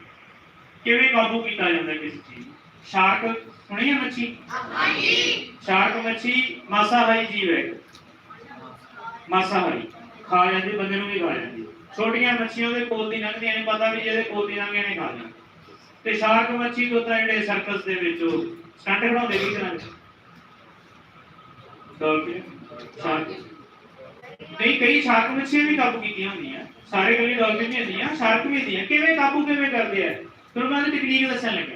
ਕਿਵੇਂ ਕਾਬੂ ਕੀਤਾ ਜਾਂਦਾ ਕਿਸੇ ਚੀਜ਼ ਨੂੰ? ਸ਼ਾਰਕ ਸੁਣੀ ਹੈ ਮੱਛੀ? ਹਾਂਜੀ। ਸ਼ਾਰਕ ਮੱਛੀ ਮਾਸਾਹਾਰੀ ਜੀਵ ਹੈ। ਮਾਸਾਹਾਰੀ। ਖਾ ਜਾਂਦੀ ਬੰਦੇ ਨੂੰ ਵੀ ਖਾ ਜਾਂਦੀ ਛੋਟੀਆਂ ਮੱਛੀਆਂ ਉਹਦੇ ਕੋਲ ਦੀ ਲੰਘਦੀਆਂ ਨੇ ਪਤਾ ਵੀ ਜਿਹਦੇ ਕੋਲ ਦੀ ਲੰਘੀਆਂ ਨੇ ਖਾ ਜਾਣਾ ਤੇ ਸ਼ਾਰਕ ਮੱਛੀ ਤੋਂ ਤਾਂ ਜਿਹੜੇ ਸਰਕਸ ਦੇ ਵਿੱਚ ਉਹ ਸਟੰਟ ਬਣਾਉਂਦੇ ਵੀ ਕਰਾਂ ਡਾਲਫਿਨ ਸ਼ਾਰਕ ਨਹੀਂ ਕਈ ਸ਼ਾਰਕ ਮੱਛੀਆਂ ਵੀ ਕਾਬੂ ਕੀਤੀਆਂ ਹੁੰਦੀਆਂ। ਸਾਰੇ ਕੱਲੀ ਡਾਲਫਿਨ ਨਹੀਂ ਹੁੰਦੀਆਂ ਸ਼ਾਰਕ ਵੀ ਹੁੰਦੀਆਂ। ਕਿਵੇਂ ਕਾਬੂ ਕਿਵੇਂ ਕਰਦੇ ਆ? ਤੁਹਾਨੂੰ ਮੈਂ ਟੈਕਨੀਕ ਦੱਸਣ ਲੱਗਾ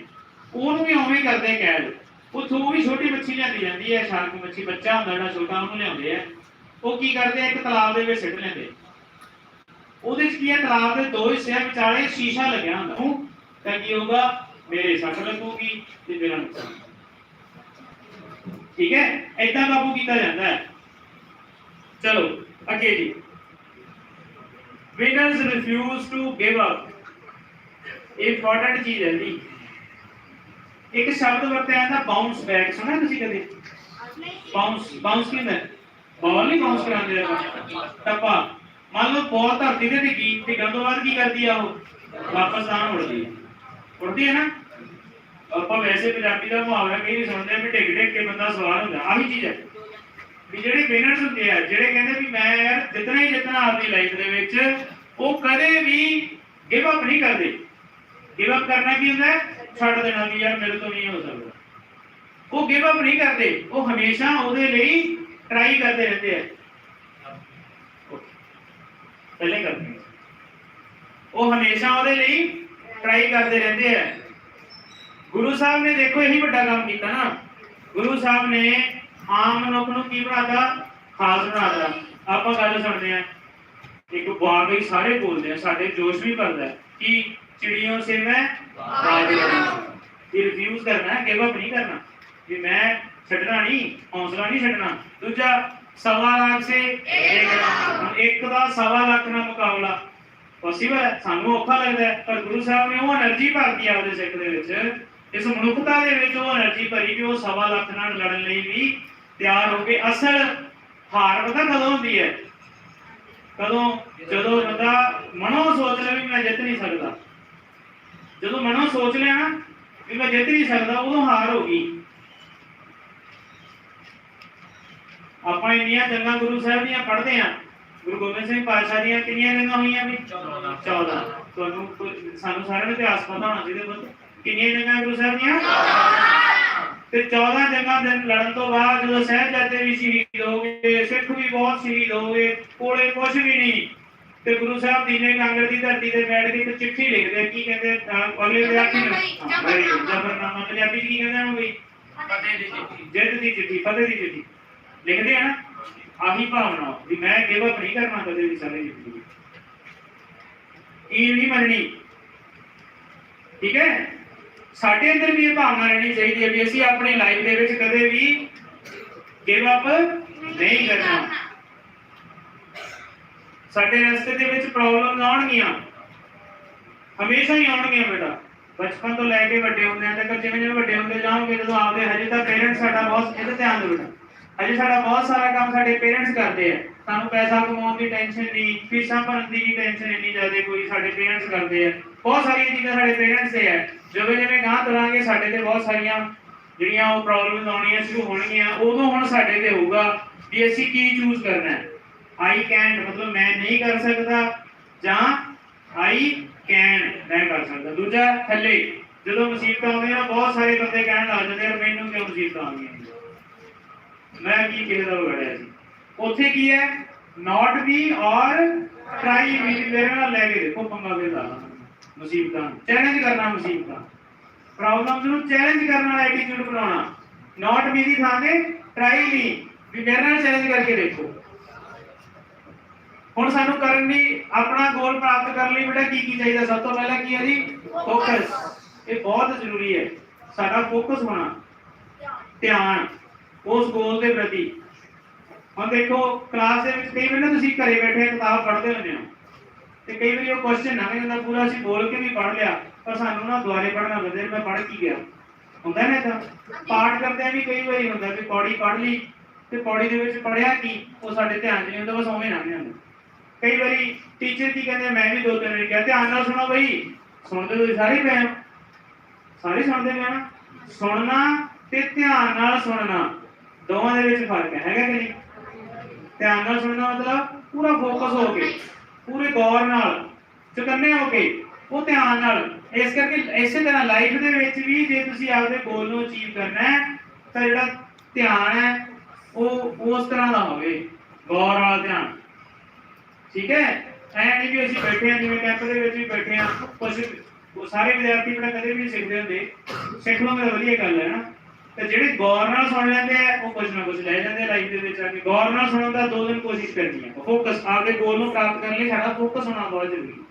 ਉਹਨੂੰ ਵੀ ਉਵੇਂ ਕਰਦੇ ਕੈਦ। ਉੱਥੋਂ ਵੀ ਛੋਟੀ ਮੱਛੀ ਲਿਆਂਦੀ ਜਾਂਦੀ ਹੈ, ਸ਼ਾਰਕ ਮੱਛੀ, ਬੱਚਾ ਹੁੰਦਾ ਜਿਹੜਾ, ਛੋਟਾ ਉਹਨੂੰ ਲਿਆਉਂਦੇ ਆ। ਉਹ ਕੀ ਕਰਦੇ ਆ? ਇੱਕ ਤਲਾਬ ਦੇ ਵਿੱਚ ਸਿੱਟ ਲੈਂਦੇ ਉਹਦੇ ਚ ਕੀ ਹੈ ਤਲਾਬ ਦੇ ਦੋ ਹਿੱਸਿਆਂ ਵਿਚਾਲੇ ਸ਼ੀਸ਼ਾ ਲੱਗਿਆ ਹੁੰਦਾ। ਉਹ ਤਾਂ ਕੀ ਹੋਊਗਾ? ਮੇਰੇ ਸੱਟ ਲੱਗੂਗੀ ਤੇ ਮੇਰਾ ਨੁਕਸਾਨ ਠੀਕ ਹੈ? ਏਦਾਂ ਕਾਬੂ ਕੀਤਾ ਜਾਂਦਾ ਹੈ। ਚਲੋ, ਅੱਗੇ ਜੀ। Winners to give give up important ਚੀਜ਼ ਹੈ ਜੀ। ਇੱਕ ਸ਼ਬਦ ਵਰਤਿਆ ਜਾਂਦਾ ਬਾਉਂਸ ਬੈਕ ਸੁਣਿਆ ਤੁਸੀਂ ਕਦੇ? ਬਾਉਂਸ ਬਾਉਂਸ ਕੀ ਹੁੰਦਾ ਬਾਲ ਨਹੀਂ ਬਾਉਂਸ ਕਰਾਉਂਦੇ ਆਪਾਂ। ਟੱਪਾ। ਮੰਨ ਲਓ ਬਾਲ ਧਰਤੀ ਤੇ ਡਿੱਗੀ, ਤੇ ਤੋਂ ਕੀ ਕਰਦੀ ਆ ਉਹ? ਵਾਪਸ ਆਣ ਉੜਦੀ ਹੈ ਉੜਦੀ ਹੈ ਨਾ? ਆਪਾਂ ਵੈਸੇ ਪੰਜਾਬੀ ਦਾ ਮੁਹਾਵਰਾ ਕਈ ਵੀ ਸੁਣਦੇ ਵੀ ਡਿੱਗ ਡਿੱਗ ਕੇ ਬੰਦਾ ਸਵਾਰ ਹੁੰਦਾ, ਆਹੀ ਚੀਜ਼ ਹੈ ਵੀ ਜਿਹੜੇ ਵਿਨਰਸ ਹੁੰਦੇ ਆ, ਜਿਹੜੇ ਕਹਿੰਦੇ ਵੀ ਮੈਂ ਯਾਰ ਜਿੱਤਣਾ ਹੀ ਜਿੱਤਣਾ ਆਪਣੀ ਲਾਈਫ ਦੇ ਵਿੱਚ, ਉਹ ਕਦੇ ਵੀ ਗਿਵ ਅਪ ਨਹੀਂ ਕਰਦੇ। ਗਿਵ ਅਪ ਕਰਨਾ ਕੀ ਹੁੰਦਾ? ਛੱਡ ਦੇਣਾ ਵੀ ਯਾਰ, ਮੇਰੇ ਤੋਂ ਨਹੀਂ ਹੋ ਸਕਦਾ। ਉਹ ਗਿਵ ਅਪ ਨਹੀਂ ਕਰਦੇ। ਉਹ ਹਮੇਸ਼ਾ ਉਹਦੇ ਲਈ ਟਰਾਈ ਕਰਦੇ ਰਹਿੰਦੇ ਆ। ਪਹਿਲੇ ਕਰਦੇ ਉਹ ਹਮੇਸ਼ਾ ਉਹਦੇ ਲਈ ਟਰਾਈ ਕਰਦੇ ਰਹਿੰਦੇ ਆ। ਗੁਰੂ ਸਾਹਿਬ ਨੇ ਦੇਖੋ, ਇਹੀ ਵੱਡਾ ਕੰਮ ਕੀਤਾ ਨਾ। ਗੁਰੂ ਸਾਹਿਬ ਨੇ ਆਮ ਮਨੁੱਖ ਨੂੰ ਕੀ ਬਣਾਤਾ ਖਾਸ ਬਣਾਤਾ ਆਪਾਂ ਗੱਲ ਸੁਣਦੇ ਆ ਇੱਕ ਬਾਗ ਸਾਰੇ ਬੋਲਦੇ ਆ, ਸਾਡੇ ਜੋਸ਼ ਵੀ ਭਰਦਾ ਹੈ ਕਿ ਚਿੜੀਆਂ ਸੇ ਮੈਂ ਇਹ ਰਿਫਿਊਜ਼ ਕਰਨਾ ਹੈ ਗਿਵ ਅਪ ਨਹੀਂ ਕਰਨਾ। ਵੀ ਮੈਂ ਛੱਡਣਾ ਨਹੀਂ, ਹੌਸਲਾ ਨਹੀਂ ਛੱਡਣਾ। ਦੂਜਾ, ਸਵਾ ਲੱਖ ਸੇ ਇੱਕ ਦਾ ਸਵਾ ਲੱਖ ਨਾਲ ਮੁਕਾਬਲਾ। ਪੋਸੀਬਲ ਹੈ, ਸਾਨੂੰ ਔਖਾ ਲੱਗਦਾ ਪਰ ਗੁਰੂ ਸਾਹਿਬ ਨੇ ਉਹ એનર્ਜੀ ਭਰਤੀ ਆਪਦੇ ਸਿੱਖ ਦੇ ਵਿੱਚ। ਇਸ ਮਨੁੱਖਤਾ ਦੇ ਵਿੱਚ ਉਹ એનર્ਜੀ ਭਰੀ ਵੀ ਉਹ ਸਵਾ ਲੱਖ ਨਾਲ ਲੜਨ ਲਈ ਵੀ ਤਿਆਰ ਹੋ ਕੇ ਅਸਲ ਹਾਰ ਪਤਾ ਕਦੋਂ ਹੁੰਦੀ ਹੈ? ਕਦੋਂ? ਜਦੋਂ ਬੰਦਾ ਮਨੋਂ ਸੋਚ ਲਵੇ ਮੈਂ ਜਿੱਤ ਨਹੀਂ ਸਕਦਾ। ਜਦੋਂ ਮਨੋਂ ਸੋਚ ਲਿਆ ਵੀ ਮੈਂ ਜਿੱਤ ਨਹੀਂ ਸਕਦਾ ਉਦੋਂ ਹਾਰ ਹੋ ਗਈ। ਆਪਾਂ ਇੰਨੀਆਂ ਜੰਗਾਂ ਗੁਰੂ ਸਾਹਿਬ ਦੀਆਂ ਪੜ੍ਹਦੇ ਆ ਗੁਰੂ ਗੋਬਿੰਦ ਸਿੰਘ ਪਾਤਸ਼ਾਹ ਦੀਆਂ ਕਿੰਨੀਆਂ ਜੰਗਾਂ ਹੋਈਆਂ ਵੀ? 14 ਤੁਹਾਨੂੰ ਕੋਈ- ਸਾਨੂੰ ਸਾਰਿਆਂ ਨੂੰ ਇਤਿਹਾਸ ਪਤਾ ਹੋਣਾ ਚਾਹੀਦਾ ਪੁੱਤ। ਕਿੰਨੀਆਂ ਜੰਗਾਂ ਗੁਰੂ ਸਾਹਿਬ ਦੀਆਂ? ਤੇ 14 ਜੰਗਾਂ ਦੇ ਲੜਨ ਤੋਂ ਬਾਅਦ ਜਦੋਂ ਸਾਹਿਬਜ਼ਾਦੇ ਵੀ ਸ਼ਹੀਦ ਹੋ ਗਏ ਸਿੱਖ ਵੀ ਬਹੁਤ ਸ਼ਹੀਦ ਹੋ ਗਏ ਕੋਲੇ ਕੁਝ ਵੀ ਨਹੀਂ। ਤੇ ਗੁਰੂ ਸਾਹਿਬ ਦੀਨੇ ਕਾਂਗੜ ਦੀ ਧਰਤੀ ਤੇ ਬੈਠ ਕੇ ਇੱਕ ਚਿੱਠੀ ਲਿਖਦੇ ਕੀ ਕਹਿੰਦੇ ਅਗਲੇ ਵਿਦਿਆਰਥੀ ਨੂੰ ਹਾਂ, ਜ਼ਫ਼ਰਨਾਮਾ ਪੰਜਾਬੀ ਕੀ ਕਹਿੰਦੇ ਹਨ ਬਈ ਜਿੱਤ ਦੀ ਚਿੱਠੀ ਫਤਿਹ ਦੀ ਚਿੱਠੀ। ਲਿਖਦੇ ਆ ਨਾ? ਆਹੀ ਭਾਵਨਾ। ਵੀ ਮੈਂ ਅਪ ਨਹੀਂ ਕਰਨਾ ਕਦੇ ਵੀ ਸਾਰੇ ਜ਼ਿੰਦਗੀ ਇਹ ਨਹੀਂ ਮੰਨਣੀ। ਠੀਕ ਹੈ? ਸਾਡੇ ਅੰਦਰ ਵੀ ਇਹ ਭਾਵਨਾ ਰਹਿਣੀ ਚਾਹੀਦੀ ਹੈ ਵੀ ਅਸੀਂ ਆਪਣੀ ਲਾਈਫ ਦੇ ਵਿੱਚ ਕਦੇ ਵੀ ਗਿਵ ਅਪ ਨਹੀਂ ਕਰਨਾ। ਸਾਡੇ ਰਸਤੇ ਦੇ ਵਿੱਚ ਪ੍ਰੋਬਲਮ ਆਉਣਗੀਆਂ। ਹਮੇਸ਼ਾ ਹੀ ਆਉਣਗੀਆਂ ਬੇਟਾ। ਬਚਪਨ ਤੋਂ ਲੈ ਕੇ ਵੱਡੇ ਹੁੰਦੇ ਤੱਕ, ਜਿਵੇਂ ਜਿਵੇਂ ਵੱਡੇ ਹੁੰਦੇ ਜਾਓਗੇ, ਜਦੋਂ ਆਪਦੇ ਹਜੇ ਤਾਂ ਪੇਰੈਂਟਸ ਸਾਡਾ ਬਹੁਤ ਇਹਦਾ ਧਿਆਨ ਦਿਓ ਬੇਟਾ। ਹਜੇ ਸਾਡਾ ਬਹੁਤ ਸਾਰਾ ਕੰਮ ਸਾਡੇ ਪੇਰੈਂਟਸ ਕਰਦੇ ਆ। ਸਾਨੂੰ ਪੈਸਾ ਕਮਾਉਣ ਦੀ ਟੈਨਸ਼ਨ ਨਹੀਂ ਫੀਸਾਂ ਭਰਨ ਦੀ ਵੀ ਟੈਨਸ਼ਨ ਇੰਨੀ ਜ਼ਿਆਦਾ ਕੋਈ ਸਾਡੇ ਪੇਰੈਂਟਸ ਕਰਦੇ ਆ। ਬਹੁਤ ਸਾਰੀਆਂ ਚੀਜ਼ਾਂ ਸਾਡੇ ਪੇਰੈਂਟਸ ਤੇ ਆ। ਜਦੋਂ ਜਿਵੇਂ ਗਾਂ ਤੁਰਾਂਗੇ, ਸਾਡੇ ਤੇ ਬਹੁਤ ਸਾਰੀਆਂ ਜਿਹੜੀਆਂ ਉਹ ਪ੍ਰੋਬਲਮਸ ਆਉਣੀਆਂ ਸ਼ੁਰੂ ਹੋਣਗੀਆਂ। ਉਦੋਂ ਹੁਣ ਸਾਡੇ ਤੇ ਹੋਊਗਾ ਵੀ ਅਸੀਂ ਕੀ ਚੂਜ਼ ਕਰਨਾ ਹੈ। ਆਈ ਕੈਨ ਮਤਲਬ ਮੈਂ ਨਹੀਂ ਕਰ ਸਕਦਾ ਜਾਂ ਆਈ ਕੈਨ ਮੈਂ ਕਰ ਸਕਦਾ। ਦੂਜਾ ਥੱਲੇ, ਜਦੋਂ ਮੁਸੀਬਤਾਂ ਆਉਂਦੀਆਂ ਬਹੁਤ ਸਾਰੇ ਬੰਦੇ ਕਹਿਣ ਲੱਗ ਜਾਂਦੇ ਆ, ਮੈਨੂੰ ਕਿਉਂ ਮੁਸੀਬਤਾਂ ਆਉਂਦੀਆਂ? ਮੈਂ ਕੀ ਕਿਸੇ ਦਾ ਵਿਗੜਿਆ ਸੀ? ਉੱਥੇ ਕੀ ਹੈ? ਨਾਟ ਵੀ ਔਰ ਟਰਾਈ ਵੀ ਮੇਰੇ ਨਾਲ ਲੈ ਕੇ ਦੇਖੋ ਪੰਗਾ ਕਿਹਦਾ ਮੁਸੀਬਤਾਂ ਚੈਲੰਜ ਕਰਨਾ ਮੁਸੀਬਤਾਂ। ਪ੍ਰੋਬਲਮਸ ਨੂੰ ਚੈਲੰਜ ਕਰਨ ਵਾਲਾ ਐਟੀਟਿਊਡ ਬਣਾਉਣਾ। ਨਾਟ ਵੀ ਦੀ ਥਾਂ ਤੇ ਟਰਾਈ ਵੀ ਵੀ ਮੇਰੇ ਨਾਲ ਚੈਲੰਜ ਕਰਕੇ ਦੇਖੋ। ਹੁਣ ਸਾਨੂੰ ਕਰਨ ਲਈ ਆਪਣਾ ਗੋਲ ਪ੍ਰਾਪਤ ਕਰਨ ਲਈ ਬੇਟਾ ਕੀ ਕੀ ਚਾਹੀਦਾ? ਸਭ ਤੋਂ ਪਹਿਲਾਂ ਕੀ ਹੈ ਜੀ? ਫੋਕਸ ਇਹ ਬਹੁਤ ਜ਼ਰੂਰੀ ਹੈ। ਸਾਡਾ ਫੋਕਸ ਹੋਣਾ। ਧਿਆਨ। ਉਸ ਗੋਲ ਦੇ ਪ੍ਰਤੀ। ਹੁਣ ਦੇਖੋ ਕਲਾਸ ਦੇ ਵਿੱਚ ਕਈ ਵਾਰ ਨਾ ਤੁਸੀਂ ਘਰੇ ਬੈਠੇ ਕਿਤਾਬ ਪੜ੍ਹਦੇ ਹੁੰਦੇ ਹੋ। ਤੇ ਕਈ ਵਾਰੀ ਉਹ ਕੁਐਸਚਨ ਨਾ ਪੂਰਾ ਅਸੀਂ ਬੋਲ ਕੇ ਵੀ ਪੜ੍ਹ ਲਿਆ। ਪਰ ਸਾਨੂੰ ਨਾ ਦੁਬਾਰੇ ਪੜ੍ਹਨਾ ਪੈਂਦਾ ਮੈਂ ਪੜ੍ਹ ਕੀ ਗਿਆ? ਹੁੰਦਾ ਨਾ ਤਾਂ ਪਾਠ ਕਰਦਿਆਂ ਵੀ ਕਈ ਵਾਰੀ ਹੁੰਦਾ ਵੀ ਪੌੜੀ ਪੜ੍ਹ ਲਈ। ਤੇ ਪੌੜੀ ਦੇ ਵਿੱਚ ਪੜਿਆ ਕੀ? ਉਹ ਸਾਡੇ ਧਿਆਨ 'ਚ ਨਹੀਂ ਹੁੰਦਾ ਬਸ ਉਵੇਂ ਲੰਘ ਜਾਂਦਾ। ਕਈ ਵਾਰੀ ਟੀਚਰ ਕੀ ਕਹਿੰਦੇ ਮੈਂ ਵੀ ਦੋ ਤਿੰਨ ਵਾਰੀ ਕਿਹਾ, ਧਿਆਨ ਨਾਲ ਸੁਣੋ ਬਈ, ਸੁਣਦੇ ਤੁਸੀਂ ਸਾਰੇ ਪਏ ਹੋ ਸਾਰੇ ਸੁਣਦੇ ਪਏ ਨਾ? ਸੁਣਨਾ ਤੇ ਧਿਆਨ ਨਾਲ ਸੁਣਨਾ, ਦੋਵਾਂ ਦੇ ਵਿੱਚ ਫ਼ਰਕ ਹੈ, ਹੈਗਾ ਕਿ ਨਹੀਂ? ਧਿਆਨ ਨਾਲ ਸੁਣਨਾ ਮਤਲਬ ਪੂਰਾ ਫੋਕਸ ਹੋ ਕੇ, ਪੂਰੇ ਗੌਰ ਨਾਲ, ਚੁਕੰਨੇ ਹੋ ਕੇ, ਉਹ ਧਿਆਨ ਨਾਲ। ਇਸ ਕਰਕੇ ਇਸੇ ਤਰ੍ਹਾਂ ਲਾਈਫ ਦੇ ਵਿੱਚ ਵੀ ਜੇ ਤੁਸੀਂ ਆਪਦੇ ਗੋਲ ਨੂੰ ਅਚੀਵ ਕਰਨਾ ਹੈ, ਤਾਂ ਜਿਹੜਾ ਧਿਆਨ ਹੈ, ਉਹ ਉਸ ਤਰ੍ਹਾਂ ਦਾ ਹੋਵੇ, ਗੌਰ ਵਾਲਾ ਧਿਆਨ। ਠੀਕ ਹੈ? ਐ ਨਹੀਂ ਵੀ ਅਸੀਂ ਬੈਠੇ ਆ ਜਿਵੇਂ ਕੈਂਪ ਦੇ ਵਿੱਚ ਵੀ ਬੈਠੇ ਆ ਕੁਝ ਸਾਰੇ ਵਿਦਿਆਰਥੀ ਬੜਾ ਕਦੇ ਵੀ ਸਿੱਖਦੇ ਹੁੰਦੇ। ਸਿੱਖ ਮੇਰਾ ਵਧੀਆ ਗੱਲ ਹੈ ਨਾ। ਤੇ ਜਿਹੜੇ ਗੌਰ ਨਾਲ ਸੁਣ ਲੈਂਦੇ ਆ, ਉਹ ਕੁਝ ਨਾ ਕੁਝ ਲੈ ਜਾਂਦੇ ਲਾਈਫ ਦੇ ਵਿੱਚ ਆ ਕੇ। ਗੌਰ ਨਾਲ ਸੁਣਨ ਦਾ ਦੋ ਦਿਨ ਕੋਸ਼ਿਸ਼ ਕਰਨੀ ਹੈ ਫੋਕਸ ਆਪਦੇ ਗੋਲ ਨੂੰ ਪ੍ਰਾਪਤ ਕਰਨ ਲਈ ਸਾਡਾ ਫੋਕਸ ਹੋਣਾ ਬਹੁਤ ਜ਼ਰੂਰੀ ਹੈ।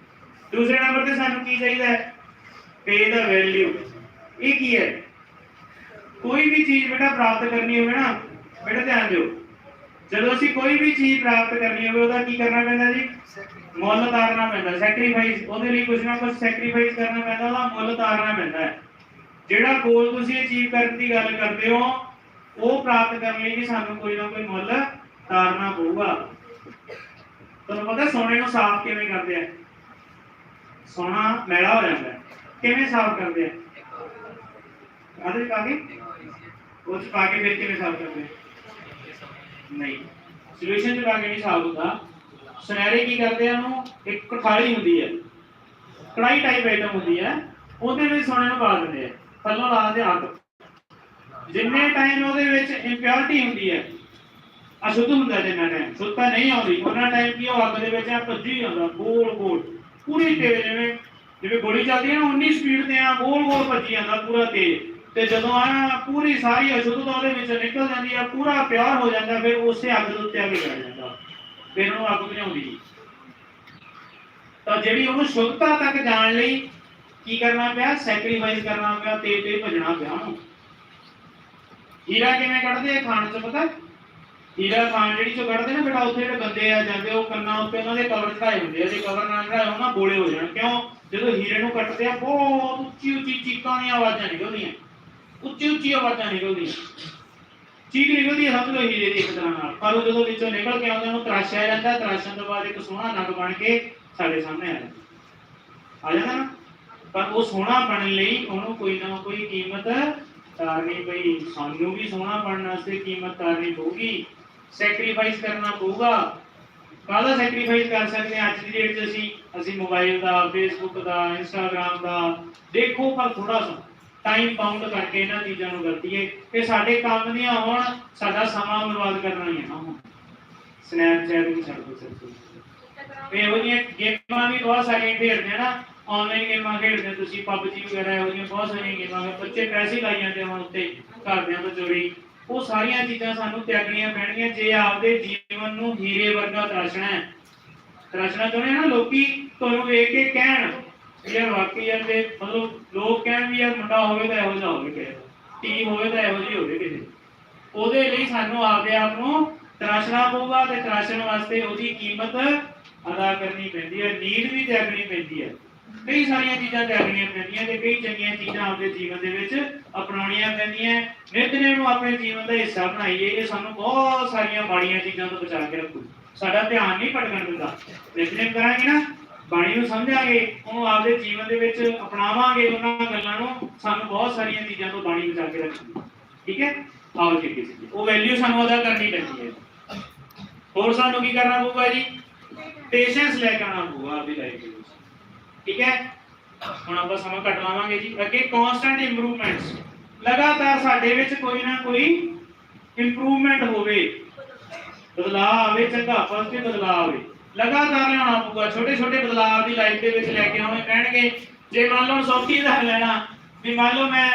ਦੂਸਰੇ ਨੰਬਰ ਤੇ ਸਾਨੂੰ ਕੀ ਚਾਹੀਦਾ ਹੈ? ਪੇ ਦਾ ਵੈਲਿਊ ਇਹ ਕੀ ਹੈ? ਕੋਈ ਵੀ ਚੀਜ਼ ਬੇਟਾ ਪ੍ਰਾਪਤ ਕਰਨੀ ਹੋਵੇ ਨਾ, ਬੇਟਾ ਧਿਆਨ ਦਿਓ। ਜਦੋਂ ਅਸੀਂ ਕੋਈ ਵੀ ਚੀਜ਼ ਪ੍ਰਾਪਤ ਕਰਨੀ ਹੋਵੇ, ਉਹਦਾ ਕੀ ਕਰਨਾ ਪੈਂਦਾ ਜੀ? ਮੁੱਲ ਤਾਰਨਾ ਪੈਂਦਾ ਸੈਕਰੀਫਾਈਸ ਉਹਦੇ ਲਈ ਕੁਝ ਨਾ ਕੁਝ ਸੈਕਰੀਫਾਈਸ ਕਰਨਾ ਪੈਂਦਾ, ਉਹਦਾ ਮੁੱਲ ਤਾਰਨਾ ਪੈਂਦਾ ਹੈ। ਜਿਹੜਾ ਗੋਲ ਤੁਸੀਂ ਅਚੀਵ ਕਰਨ ਦੀ ਗੱਲ ਕਰਦੇ ਹੋ, ਉਹ ਪ੍ਰਾਪਤ ਕਰਨ ਲਈ ਵੀ ਸਾਨੂੰ ਕੋਈ ਨਾ ਕੋਈ ਮੁੱਲ ਤਾਰਨਾ ਪਊਗਾ। ਤੁਹਾਨੂੰ ਪਤਾ ਸੋਨੇ ਨੂੰ ਸਾਫ਼ ਕਿਵੇਂ ਕਰਦੇ ਆ? ਸੋਨਾ ਮੈਲਾ ਹੋ ਜਾਂਦਾ ਕਿਵੇਂ ਸਾਫ਼ ਕਰਦੇ ਆ? ਆਦੇ ਪਾ ਕੇ। ਉਹ 'ਚ ਪਾ ਕੇ ਫਿਰ ਕਿਵੇਂ ਸਾਫ਼ ਕਰਦੇ ਆ? ਨਹੀਂ। ਸੋਲੂਸ਼ਨ ਚ ਪਾ ਕੇ ਨਹੀਂ ਸਾਫ਼ ਹੁੰਦਾ। ਸੁਨਹਿਰੇ ਕੀ ਕਰਦੇ ਆ ਉਹਨੂੰ? ਇੱਕ ਕਠਾਲੀ ਹੁੰਦੀ ਹੈ। ਕੜਾਈ ਟਾਈਪ ਆਈਟਮ ਹੁੰਦੀ ਹੈ। ਉਹਦੇ ਵਿੱਚ ਸੋਨੇ ਨੂੰ ਪਾ ਦਿੰਦੇ ਆ। ਥੱਲੋਂ ਲਾ ਦਿੰਦੇ ਅੱਗ। ਜਿੰਨੇ ਟਾਈਮ ਉਹਦੇ ਵਿੱਚ ਇੰਪਿਉਰਿਟੀ ਹੁੰਦੀ ਹੈ, ਅਸ਼ੁੱਧ ਹੁੰਦਾ ਜਿੰਨਾ ਟਾਈਮ ਸ਼ੁੱਧਤਾ ਨਹੀਂ ਆਉਂਦੀ। ਉਹਨਾਂ ਟਾਈਮ ਕੀ ਉਹ ਅੱਗ ਦੇ ਵਿੱਚ ਆ ਭੱਜੀ ਜਾਂਦਾ। ਗੋਲ ਗੋਲ। ਪੂਰੀ ਤੇਜ਼ ਜਿਵੇਂ ਜਿਵੇਂ ਗੋਲੀ ਚੱਲਦੀ ਹੈ ਨਾ, ਉਨੀ ਸਪੀਡ ਤੇ ਆ ਗੋਲ ਗੋਲ ਭੱਜੀ ਜਾਂਦਾ। ਪੂਰਾ ਤੇਜ਼। ਤੇ ਜਦੋਂ ਆ ਪੂਰੀ ਸਾਰੀ ਅਸ਼ੁੱਧਤਾ ਉਹਦੇ ਵਿੱਚ ਨਿਕਲ ਜਾਂਦੀ ਆ, ਪੂਰਾ ਪਿਆਰ ਹੋ ਜਾਂਦਾ, ਫਿਰ ਉਸੇ ਅੱਗ ਦੇ ਉੱਤੇ ਆ ਕੇ ਜਾਂਦਾ। ਫਿਰ ਉਹਨੂੰ ਅੱਗ ਬੁਝਾਉਂਦੀ। ਤਾਂ ਜਿਹੜੀ ਉਹਨੂੰ ਸ਼ੁੱਧਤਾ ਤੱਕ ਜਾਣ ਲਈ ਕੀ ਕਰਨਾ ਪਿਆ? ਸੈਕਰੀਫਾਈਸ ਕਰਨਾ ਪਿਆ, ਤੇ ਤੇ ਭਜਣਾ ਪਿਆ ਉਹਨੂੰ। ਹੀਰਾ ਕਿਵੇਂ ਕੱਢਦੇ ਆ ਖਾਣ ਚ ਪਤਾ? ਹੀਰਾ ਖਾਣ ਜਿਹੜੀ ਚੋਂ ਕੱਢਦੇ ਨਾ, ਬੇਟਾ ਉੱਥੇ ਜਿਹੜੇ ਬੰਦੇ ਆ ਜਾਂਦੇ, ਉਹ ਕੰਨਾਂ ਉੱਤੇ ਉਹਨਾਂ ਦੇ ਕਵਰ ਚੜਾਏ ਹੁੰਦੇ ਆ, ਜੇ ਕਵਰ ਨਾ ਚੜਾਏ ਉਹਨਾਂ ਗੋਲੇ ਹੋ ਜਾਣ। ਕਿਉਂ? ਜਦੋਂ ਹੀਰੇ ਨੂੰ ਕੱਟਦੇ ਆ, ਬਹੁਤ ਉੱਚੀ ਉੱਚੀ ਚੀਕਾਂ ਦੀਆਂ ਆਵਾਜ਼ਾਂ ਨਿਕਲਦੀਆਂ। ਉੱਚੀ ਉੱਚੀ ਆਵਾਜ਼ਾਂ ਨਿਕਲਦੀਆਂ ਚੀਕ ਨਿਕਲਦੀ ਹੈ ਸਮਝ ਲਓ ਹੀਰੇ ਦੀ ਇੱਕ ਤਰ੍ਹਾਂ ਨਾਲ। ਪਰ ਉਹ ਜਦੋਂ ਵਿੱਚੋਂ ਨਿਕਲ ਕੇ ਆਉਂਦਾ, ਉਹਨੂੰ ਤਰਾਸ਼ਿਆ ਜਾਂਦਾ, ਤਰਾਸ਼ਣ ਤੋਂ ਬਾਅਦ ਇੱਕ ਸੋਹਣਾ ਨਗ ਬਣ ਕੇ ਸਾਡੇ ਸਾਹਮਣੇ ਆ ਜਾਂਦਾ। ਆ ਜਾਂਦਾ ਨਾ? ਪਰ ਉਹ ਸੋਹਣਾ ਬਣਨ ਲਈ ਉਹਨੂੰ ਕੋਈ ਨਾ ਕੋਈ ਕੀਮਤ ਤਾਰਨੀ ਪਈ। ਸਾਨੂੰ ਵੀ ਸੋਹਣਾ ਬਣਨ ਵਾਸਤੇ ਕੀਮਤ ਤਾਰਨੀ ਪਊਗੀ। ਸੈਕਰੀਫਾਈਸ ਕਰਨਾ ਪਊਗਾ। ਕਾਹਦਾ ਸੈਕਰੀਫਾਈਸ ਕਰ ਸਕਦੇ ਹਾਂ ਅੱਜ ਦੀ ਡੇਟ 'ਚ ਅਸੀਂ? ਅਸੀਂ ਮੋਬਾਈਲ ਦਾ ਫੇਸਬੁੱਕ ਦਾ ਇੰਸਟਾਗ੍ਰam ਦਾ। ਦੇਖੋ ਪਰ ਥੋੜਾ ਸਾ ਟਾਈਮ ਬਾਉਂਡ ਕਰਕੇ ਇਹਨਾਂ ਚੀਜ਼ਾਂ ਨੂੰ ਵਰਤੀਏ। ਕਿ ਸਾਡੇ ਕੰਮ ਦੀਆਂ ਹੋਣ ਸਾਡਾ ਸਮਾਂ ਬਰਬਾਦ ਕਰਨਾ ਹੀ ਹੈ ਹੁਣ ਸਨੈਪਚੈਟ ਵੀ ਛੱਡ ਦੋ ਸਿਰਫ। ਇਹੋ ਜਿਹੀਆਂ ਗੇਮਾਂ ਵੀ ਬਹੁਤ ਸਾਰੀਆਂ ਖੇਡਦੇ ਆ ਨਾ। ਆਨਲਾਈਨ ਗੇਮਾਂ ਖੇਡਦੇ ਤੁਸੀਂ ਪਬਜੀ ਵਗੈਰਾ ਇਹੋ ਜਿਹੀਆਂ ਬਹੁਤ ਸਾਰੀਆਂ ਗੇਮਾਂ ਬੱਚੇ ਪੈਸੇ ਲਾਈ ਜਾਂਦੇ ਹਨ ਉੱਤੇ ਘਰਦਿਆਂ ਤੋਂ ਚੋਰੀ। ਉਹ ਸਾਰੀਆਂ ਚੀਜ਼ਾਂ ਸਾਨੂੰ ਤਿਆਗਣੀਆਂ ਪੈਣਗੀਆਂ ਜੇ ਆਪਦੇ ਜੀਵਨ ਨੂੰ ਹੀਰੇ ਵਰਗਾ ਤਰਾਸ਼ਣਾ ਹੈ। ਤਰਾਸ਼ਣਾ ਚਾਹੁੰਦੇ ਨਾ, ਲੋਕੀ ਤੁਹਾਨੂੰ ਵੇਖ ਕੇ ਕਹਿਣ ਵੀ ਵਾਕਈ ਯਾਰ ਤੇ ਮਤਲਬ ਲੋਕ ਕਹਿਣ ਵੀ ਯਾਰ ਮੁੰਡਾ ਹੋਵੇ ਤਾਂ ਇਹੋ ਜਿਹਾ ਹੋਵੇ ਕਿਸੇ ਦਾ ਟੀਮ ਹੋਵੇ ਤਾਂ ਇਹੋ ਜਿਹੀ ਹੋਵੇ ਕਿਸੇ ਉਹਦੇ ਲਈ ਸਾਨੂੰ ਆਪਦੇ ਆਪ ਨੂੰ ਤਰਾਸ਼ਣਾ ਪਊਗਾ ਤੇ ਤਰਾਸ਼ਣ ਵਾਸਤੇ ਉਹਦੀ ਕੀਮਤ ਅਦਾ ਕਰਨੀ ਪੈਂਦੀ ਹੈ ਨੀਡ ਵੀ ਤਿਆਗਣੀ ਪੈਂਦੀ ਹੈ। ਕਈ ਸਾਰੀਆਂ ਚੀਜ਼ਾਂ ਤਿਆਗਣੀਆਂ ਪੈਂਦੀਆਂ ਤੇ ਕਈ ਚੰਗੀਆਂ ਚੀਜ਼ਾਂ ਆਪਣੇ ਜੀਵਨ ਦੇ ਵਿੱਚ ਅਪਣਾਉਣੀਆਂ ਪੈਂਦੀਆਂ। ਨਿਤਨੇਮ ਨੂੰ ਆਪਣੇ ਜੀਵਨ ਦਾ ਹਿੱਸਾ ਬਣਾਈਏ, ਇਹ ਸਾਨੂੰ ਬਹੁਤ ਸਾਰੀਆਂ ਮਾੜੀਆਂ ਚੀਜ਼ਾਂ ਤੋਂ ਬਚਾ ਕੇ ਰੱਖੂ। ਸਾਡਾ ਧਿਆਨ ਨਹੀਂ ਭਟਕਣ ਦਿੰਦਾ। ਨਿਤਨੇਮ ਕਰਾਂਗੇ ਨਾ ਬਾਣੀ ਨੂੰ ਸਮਝਾਂਗੇ, ਉਹਨੂੰ ਆਪਦੇ ਜੀਵਨ ਦੇ ਵਿੱਚ ਅਪਣਾਵਾਂਗੇ, ਉਹਨਾਂ ਗੱਲਾਂ ਨੂੰ, ਸਾਨੂੰ ਬਹੁਤ ਸਾਰੀਆਂ ਚੀਜ਼ਾਂ ਤੋਂ ਬਾਣੀ ਬਚਾ ਕੇ ਰੱਖੂ ਠੀਕ ਹੈ? ਆਓ ਜੀ ਕਿਸੇ ਉਹ ਵੈਲਿਊ ਸਾਨੂੰ ਅਦਾ ਕਰਨੀ ਪੈਂਦੀ ਹੈ ਹੋਰ ਸਾਨੂੰ ਕੀ ਕਰਨਾ ਪਊਗਾ ਜੀ? ਪੇਸ਼ੈਂਸ ਲੈ ਕੇ ਆਉਣਾ ਪਊਗਾ ਆਪਦੀ ਲਾਈਫ ਦੇ ਵਿੱਚ। ਠੀਕ ਹੈ? ਹੁਣ ਆਪਾਂ ਸਮਾਂ ਘੱਟ ਲਾਵਾਂਗੇ ਜੀ। ਅੱਗੇ ਕਨਸਟੈਂਟ ਇੰਪਰੂਵਮੈਂਟਸ ਲਗਾਤਾਰ ਸਾਡੇ ਵਿੱਚ ਕੋਈ ਨਾ ਕੋਈ ਇੰਪਰੂਵਮੈਂਟ ਹੋਵੇ। ਬਦਲਾਅ ਆਵੇ, ਚੰਗਾ ਪੋਜ਼ਿਟਿਵ ਬਦਲਾਅ ਆਵੇ। ਲਗਾਤਾਰ ਲਿਆਉਣਾ ਪਊਗਾ। ਛੋਟੇ ਛੋਟੇ ਬਦਲਾਅ ਦੀ ਲਾਈਫ ਦੇ ਵਿੱਚ ਲੈ ਕੇ ਆਉਣੇ ਪੈਣਗੇ। ਜੇ ਮੰਨ ਲਓ ਸੌਖੀ ਦਾ ਲੈਣਾ ਵੀ ਮੰਨ ਲਓ ਮੈਂ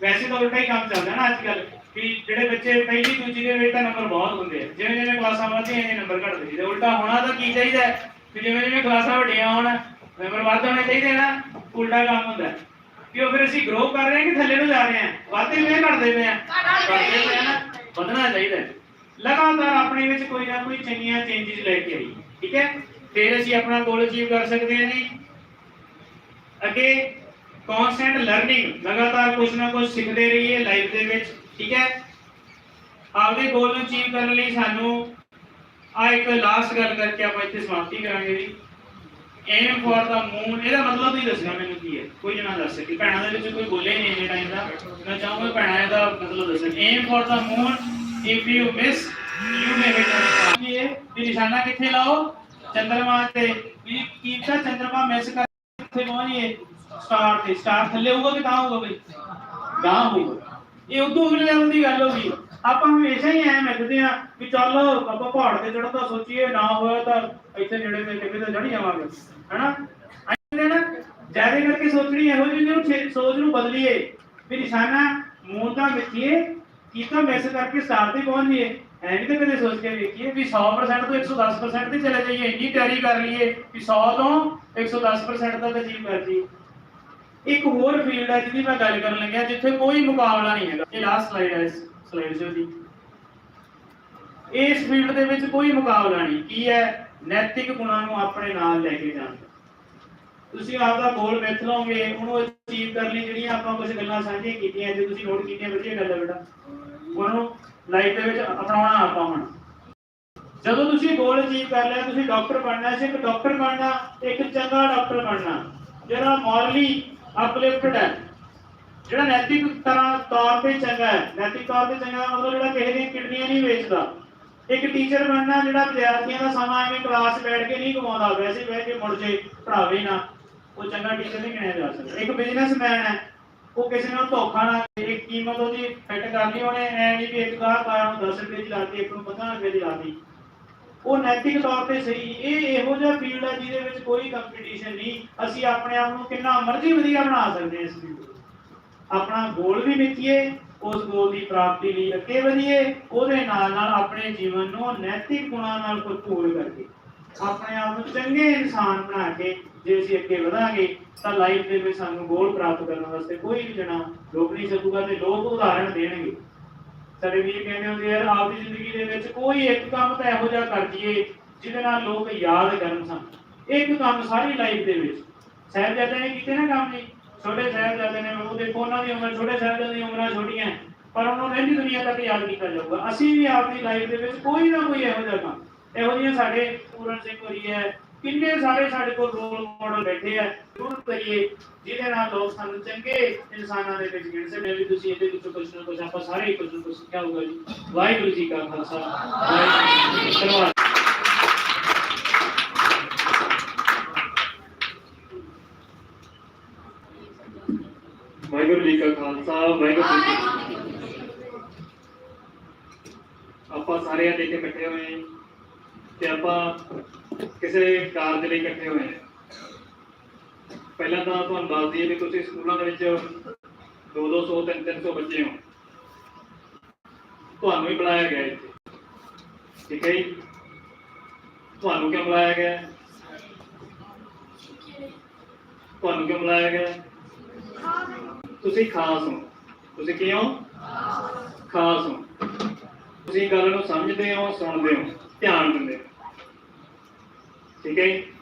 ਵੈਸੇ ਤਾਂ ਉਲਟਾ ਹੀ ਕੰਮ ਚੱਲਦਾ ਨਾ ਅੱਜ ਕੱਲ ਵੀ ਜਿਹੜੇ ਬੱਚੇ ਪਹਿਲੀ ਦੂਜੀ ਦੇ ਵਿੱਚ ਤਾਂ ਨੰਬਰ ਬਹੁਤ ਹੁੰਦੇ ਆ। ਜਿਵੇਂ ਜਿਵੇਂ ਕਲਾਸਾਂ ਵਧਦੀਆਂ ਨੇ ਨੰਬਰ ਘਟਦੇ ਜਾਂਦੇ ਉਲਟਾ ਹੋਣਾ ਤਾਂ ਕੀ ਚਾਹੀਦਾ ਹੈ? ਜਿਵੇਂ ਜਿਵੇਂ ਕਲਾਸਾਂ ਵੱਡੀਆਂ ਹੋਣ ਨੰਬਰ ਵੱਧ ਹੋਣੇ ਚਾਹੀਦੇ ਨਾ, ਉਲਟਾ ਕੰਮ ਹੁੰਦਾ ਹੈ। ਉਹ ਫਿਰ ਅਸੀਂ ਗਰੋ ਕਰ ਰਹੇ ਹਾਂ ਕਿ ਥੱਲੇ ਨੂੰ ਜਾ ਰਹੇ ਹਾਂ? ਵਾਧੇ ਪਏ ਘਟਦੇ ਪਏ ਆ? ਘਟਦੇ ਪਏ ਨਾ, ਵਧਣਾ ਚਾਹੀਦਾ ਲਗਾਤਾਰ ਆਪਣੇ ਵਿੱਚ ਕੋਈ ਨਾ ਕੋਈ ਚੰਗੀਆਂ ਚੇਂਜਸ ਲੈ ਕੇ ਆਈ ਠੀਕ ਹੈ? ਫਿਰ ਅਸੀਂ ਆਪਣਾ ਗੋਲ ਅਚੀਵ ਕਰ ਸਕਦੇ ਹਾਂ ਜੀ। ਅੱਗੇ ਕਨਸਟੈਂਟ ਲਰਨਿੰਗ ਲਗਾਤਾਰ ਕੁਝ ਨਾ ਕੁਝ ਸਿੱਖਦੇ ਰਹੀਏ ਲਾਈਫ ਦੇ ਵਿੱਚ, ਠੀਕ ਹੈ? ਆਪਦੇ ਗੋਲ ਨੂੰ ਅਚੀਵ ਕਰਨ ਲਈ ਸਾਨੂੰ ਆ ਇੱਕ ਲਾਸਟ ਗੱਲ ਕਰਕੇ ਆਪਾਂ ਇੱਥੇ ਸਮਾਪਤੀ ਕਰਾਂਗੇ ਜੀ। ਏਮ ਫॉर ਦਾ ਮੂਨ ਇਹਦਾ ਮਤਲਬ ਹੀ ਦੱਸਿਆ ਮੈਨੂੰ ਕੀ ਹੈ? ਕੋਈ ਜਣਾ ਦੱਸ ਸਕੇ। ਭੈਣਾਂ ਦੇ ਵਿੱਚ ਕੋਈ ਬੋਲੇ ਨਹੀਂ ਇੰਨੇ ਟਾਈਮ ਦਾ। ਮੈਂ ਚਾਹੂੰਗਾ ਭੈਣਾਂ ਇਹਦਾ ਮਤਲਬ ਦੱਸਣ। Aim for the moon if you miss ਇਹ ਵੀ ਨਿਸ਼ਾਨਾ ਕਿੱਥੇ ਲਾਓ? ਚੰਦਰਮਾ ਤੇ। ਵੀ ਕੀਤਾ ਚੰਦਰਮਾ ਮਿਸ ਕਰ ਕਿੱਥੇ ਪਹੁੰਚੀਏ ਸਟਾਰ ਤੇ। ਸਟਾਰ ਥੱਲੇ ਹੋਊਗਾ ਕਿ ਤਾਂ ਹੋਊਗਾ ਬਈ? ਗਾਂ ਹੋਊਗਾ। ਇਹ ਉਦੋਂ ਅਗਲੇ ਲੈਵਲ ਦੀ ਗੱਲ ਹੋ ਗਈ। ਆਪਾਂ ਹਮੇਸ਼ਾ ਹੀ ਐ ਮਿੱਥਦੇ ਆ ਵੀ ਚੱਲ ਆਪਾਂ ਪਹਾੜ ਤੇ ਚੜ੍ਹਨ ਦਾ ਸੋਚੀਏ, ਨਾ ਹੋਇਆ ਤਾਂ ਇੱਥੇ ਨੇੜੇ ਤੇ ਕਿਤੇ ਤਾਂ ਚੜ੍ਹ ਜਾਵਾਂਗੇ ਹੈਨਾ? ਆਏ ਨਾ, ਜ਼ਿਆਦਾ ਕਰਕੇ ਸੋਚਣੀ ਇਹੋ ਜਿਹੀ ਨੂੰ ਸੋਚ ਨੂੰ ਬਦਲੀਏ। ਵੀ ਨਿਸ਼ਾਨਾ ਮੂੰਹ ਤਾਂ ਮਿੱਥੀਏ ਕੀਤਾ ਮਿਸ ਕਰਕੇ ਸਟਾਰ ਤੇ ਪਹੁੰਚ ਜਾਈਏ ਐ ਨਹੀਂ ਤਾਂ ਸੋਚ ਕੇ ਵੇਖੀਏ ਵੀ 100% ਤੋਂ 110% ਤੇ ਚਲੇ ਜਾਈਏ, ਇੰਨੀ ਤਿਆਰੀ ਕਰ ਲਈਏ ਵੀ 100 ਤੋਂ 110% ਤੱਕ ਅਚੀਵ ਕਰ ਜਾਈਏ। ਇੱਕ ਹੋਰ ਫੀਲਡ ਹੈ ਜਿਹਦੀ ਮੈਂ ਗੱਲ ਕਰਨ ਲੱਗਿਆ, ਜਿੱਥੇ ਕੋਈ ਮੁਕਾਬਲਾ ਨਹੀਂ ਹੈਗਾ। ਇਹ ਲਾਸਟ ਸਲਾਈਡ ਹੈ ਸਲਾਈਡ 'ਚ ਦੀ। ਇਸ ਫੀਲਡ ਦੇ ਵਿੱਚ ਕੋਈ ਮੁਕਾਬਲਾ ਨਹੀਂ। ਕੀ ਹੈ? ਨੈਤਿਕ ਗੁਣਾਂ ਨੂੰ ਆਪਣੇ ਨਾਲ ਲੈ ਕੇ ਜਾਣਾ। ਤੁਸੀਂ ਆਪਦਾ ਗੋਲ ਮਿੱਥ ਲਓਗੇ, ਉਹਨੂੰ ਅਚੀਵ ਕਰਨ ਲਈ, ਜਿਹੜੀਆਂ ਆਪਾਂ ਕੁਝ ਗੱਲਾਂ ਸਾਂਝੀਆਂ ਕੀਤੀਆਂ, ਜੇ ਤੁਸੀਂ ਨੋਟ ਕੀਤੀਆਂ, ਵਧੀਆ ਗੱਲ ਹੈ ਬੇਟਾ। ਉਹਨੂੰ ਲਾਈਫ ਦੇ ਵਿੱਚ ਅਪਣਾਉਣਾ ਆਪਾਂ ਹੁਣ। ਜਦੋਂ ਤੁਸੀਂ ਗੋਲ ਅਚੀਵ ਕਰ ਲਿਆ, ਤੁਸੀਂ ਡਾਕਟਰ ਬਣਨਾ ਹੈ ਸਿਰਫ ਡਾਕਟਰ ਬਣਨਾ, ਇੱਕ ਚੰਗਾ ਡਾਕਟਰ ਬਣਨਾ, ਜਿਹੜਾ ਮੋਰਲੀ ਅਪਲਿਫਟਡ ਹੈ, ਜਿਹੜਾ ਨੈਤਿਕ ਤਰ੍ਹਾਂ ਤੌਰ ਤੇ ਚੰਗਾ ਹੈ। ਨੈਤਿਕ ਤੌਰ ਤੇ ਚੰਗਾ ਦਾ ਮਤਲਬ ਜਿਹੜਾ ਕਿਸੇ ਦੀਆਂ ਕਿਡਨੀਆਂ ਨਹੀਂ ਵੇਚਦਾ। ਇੱਕ ਟੀਚਰ ਬਣਨਾ, ਜਿਹੜਾ ਵਿਦਿਆਰਥੀਆਂ ਦਾ ਸਮਾਂ ਐਵੇਂ ਕਲਾਸ 'ਚ ਬੈਠ ਕੇ ਨਹੀਂ ਕਮਾਉਂਦਾ, ਵੈਸੇ ਬਹਿ ਕੇ ਮੁੜ ਜੇ ਪੜਾਵੇ ਨਾ, ਉਹ ਚੰਗਾ ਟੀਚਰ ਨਹੀਂ ਗਿਣਿਆ ਜਾ ਸਕਦਾ। ਇੱਕ ਬਿਜ਼ਨਸਮੈਨ ਹੈ ਉਹ ਕਿਸੇ ਨਾਲ ਧੋਖਾ ਨਾ ਕਰੇ ਕੀਮਤ ਉਹਦੀ ਫਿੱਟ ਕਰ ਉਹਨੇ, ਐ ਨਹੀਂ ਵੀ ਇੱਕ ਗਾਹਕ ਆਇਆ ਨੂੰ 10 ਰੁਪਏ ਦੀ ਲਾਤੀ, ਇੱਕ ਨੂੰ 15 ਰੁਪਏ ਦੀ ਲਾਤੀ। ਉਹ ਨੈਤਿਕ ਤੌਰ ਤੇ ਸਹੀ, ਇਹ ਇਹੋ ਜਿਹਾ ਫੀਲਡ ਹੈ ਜਿਹਦੇ ਵਿੱਚ ਕੋਈ ਕੰਪੀਟੀਸ਼ਨ ਨਹੀਂ। ਅਸੀਂ ਆਪਣੇ ਆਪ ਨੂੰ ਕਿੰਨਾ ਮਰਜ਼ੀ ਵਧੀਆ ਬਣਾ ਸਕਦੇ ਹਾਂ ਇਸ ਫੀਲਡ ਆਪਣਾ ਗੋਲ ਵੀ ਮਿੱਥੀਏ ਉਸ ਗੋਲ ਦੀ ਪ੍ਰਾਪਤੀ ਲਈ ਅੱਗੇ ਵਧੀਏ, ਉਹਦੇ ਨਾਲ ਨਾਲ ਆਪਣੇ ਜੀਵਨ ਨੂੰ ਨੈਤਿਕ ਗੁਣਾਂ ਨਾਲ ਭਰਪੂਰ ਕਰਕੇ, ਆਪਣੇ ਆਪ ਨੂੰ ਚੰਗੇ ਇਨਸਾਨ ਬਣਾ ਕੇ, ਜੇ ਅਸੀਂ ਅੱਗੇ ਵਧਾਂਗੇ ਤਾਂ ਲਾਈਫ ਦੇ ਵਿੱਚ ਸਾਨੂੰ ਗੋਲ ਪ੍ਰਾਪਤ ਕਰਨ ਵਾਸਤੇ ਕੋਈ ਵੀ ਜਣਾ ਰੋਕ ਨਹੀਂ ਸਕੂਗਾ ਤੇ ਲੋਕ ਉਦਾਹਰਣ ਦੇਣਗੇ। ਸਾਡੇ ਵੀਰ ਕਹਿੰਦੇ ਹੁੰਦੇ ਯਾਰ, ਆਪਦੀ ਜ਼ਿੰਦਗੀ ਦੇ ਵਿੱਚ ਕੋਈ ਇੱਕ ਕੰਮ ਤਾਂ ਇਹੋ ਜਿਹਾ ਕਰ ਜੀਏ ਜਿਹਦੇ ਨਾਲ ਲੋਕ ਯਾਦ ਕਰਨ ਸਾਨੂੰ। ਇੱਕ ਕੰਮ ਸਾਰੀ ਲਾਈਫ ਦੇ ਵਿੱਚ। ਸਾਹਿਬਜ਼ਾਦਿਆਂ ਨੇ ਕੀਤੇ ਨਾ ਕੰਮ ਜੀ? ਛੋਟੇ ਸਾਹਿਬਜ਼ਾਦੇ ਨੇ, ਉਹ ਦੇਖੋ ਉਹਨਾਂ ਦੀ ਉਮਰ, ਛੋਟੇ ਸਾਹਿਬਜ਼ਾਦਿਆਂ ਦੀ ਉਮਰਾਂ ਛੋਟੀਆਂ, ਪਰ ਉਹਨਾਂ ਨੂੰ ਰਹਿੰਦੀ ਦੁਨੀਆ ਤੱਕ ਯਾਦ ਕੀਤਾ ਜਾਊਗਾ। ਅਸੀਂ ਵੀ ਆਪਣੀ ਲਾਈਫ ਦੇ ਵਿੱਚ ਕੋਈ ਨਾ ਕੋਈ ਇਹੋ ਜਿਹਾ ਕੰਮ, ਇਹੋ ਜਿਹੀਆਂ ਸਾਡੇ ਪੂਰਨ ਸਿੰਘ ਹੋਰੀ ਹੈ ਕਿੰਨੇ ਸਾਰੇ ਸਾਡੇ ਕੋਲ ਰੋਲ ਮਾਡਲ ਬੈਠੇ ਆ, ਜ਼ਰੂਰ ਕਰੀਏ, ਜਿਹਦੇ ਨਾਲ ਲੋਕ ਸਾਨੂੰ ਚੰਗੇ ਇਨਸਾਨਾਂ ਦੇ ਵਿੱਚ ਗਿਣ ਸਕਦੇ ਆ ਵੀ ਤੁਸੀਂ ਇਹਦੇ ਵਿੱਚੋਂ ਕੁਝ ਨਾ ਕੁਝ ਆਪਾਂ ਸਾਰੇ ਹੀ ਕੁਝ ਨਾ ਕੁਝ ਸਿੱਖਿਆ ਹੋਊਗਾ ਜੀ। ਵਾਹਿਗੁਰੂ ਜੀ ਕਾ ਖਾਲਸਾ, ਵਾਹਿਗੁਰੂ ਜੀ ਕੀ ਫਤਿਹ। ਵਾਹਿਗੁਰੂ ਜੀ ਕਾ ਖਾਲਸਾ, ਵਾਹਿਗੁਰੂ ਜੀ ਕੀ ਫਤਿਹ। ਆਪਾਂ ਸਾਰੇ ਅੱਜ ਇੱਥੇ ਇਕੱਠੇ ਹੋਏ ਹਾਂ। ਤੇ ਆਪਾਂ ਕਿਸੇ ਕਾਰਜ ਲਈ ਇਕੱਠੇ ਹੋਏ ਹਾਂ। ਪਹਿਲਾਂ ਤਾਂ ਤੁਹਾਨੂੰ ਦੱਸ ਦਈਏ ਵੀ ਤੁਸੀਂ ਸਕੂਲਾਂ ਦੇ ਵਿੱਚ 2-200 300 ਬੱਚੇ ਹੋ। ਤੁਹਾਨੂੰ ਹੀ ਬੁਲਾਇਆ ਗਿਆ ਇੱਥੇ। ਠੀਕ ਹੈ ਜੀ? ਤੁਹਾਨੂੰ ਕਿਉਂ ਬੁਲਾਇਆ ਗਿਆ? ਤੁਹਾਨੂੰ ਕਿਉਂ ਬੁਲਾਇਆ ਗਿਆ? ਤੁਸੀਂ ਖਾਸ ਹੋ। ਤੁਸੀਂ ਕੀ ਹੋ ਖਾਸ ਹੋ। ਤੁਸੀਂ ਗੱਲ ਨੂੰ ਸਮਝਦੇ ਹੋ, ਸੁਣਦੇ ਹੋ, ਧਿਆਨ ਦਿੰਦੇ ਹੋ। ਠੀਕ ਹੈ ਜੀ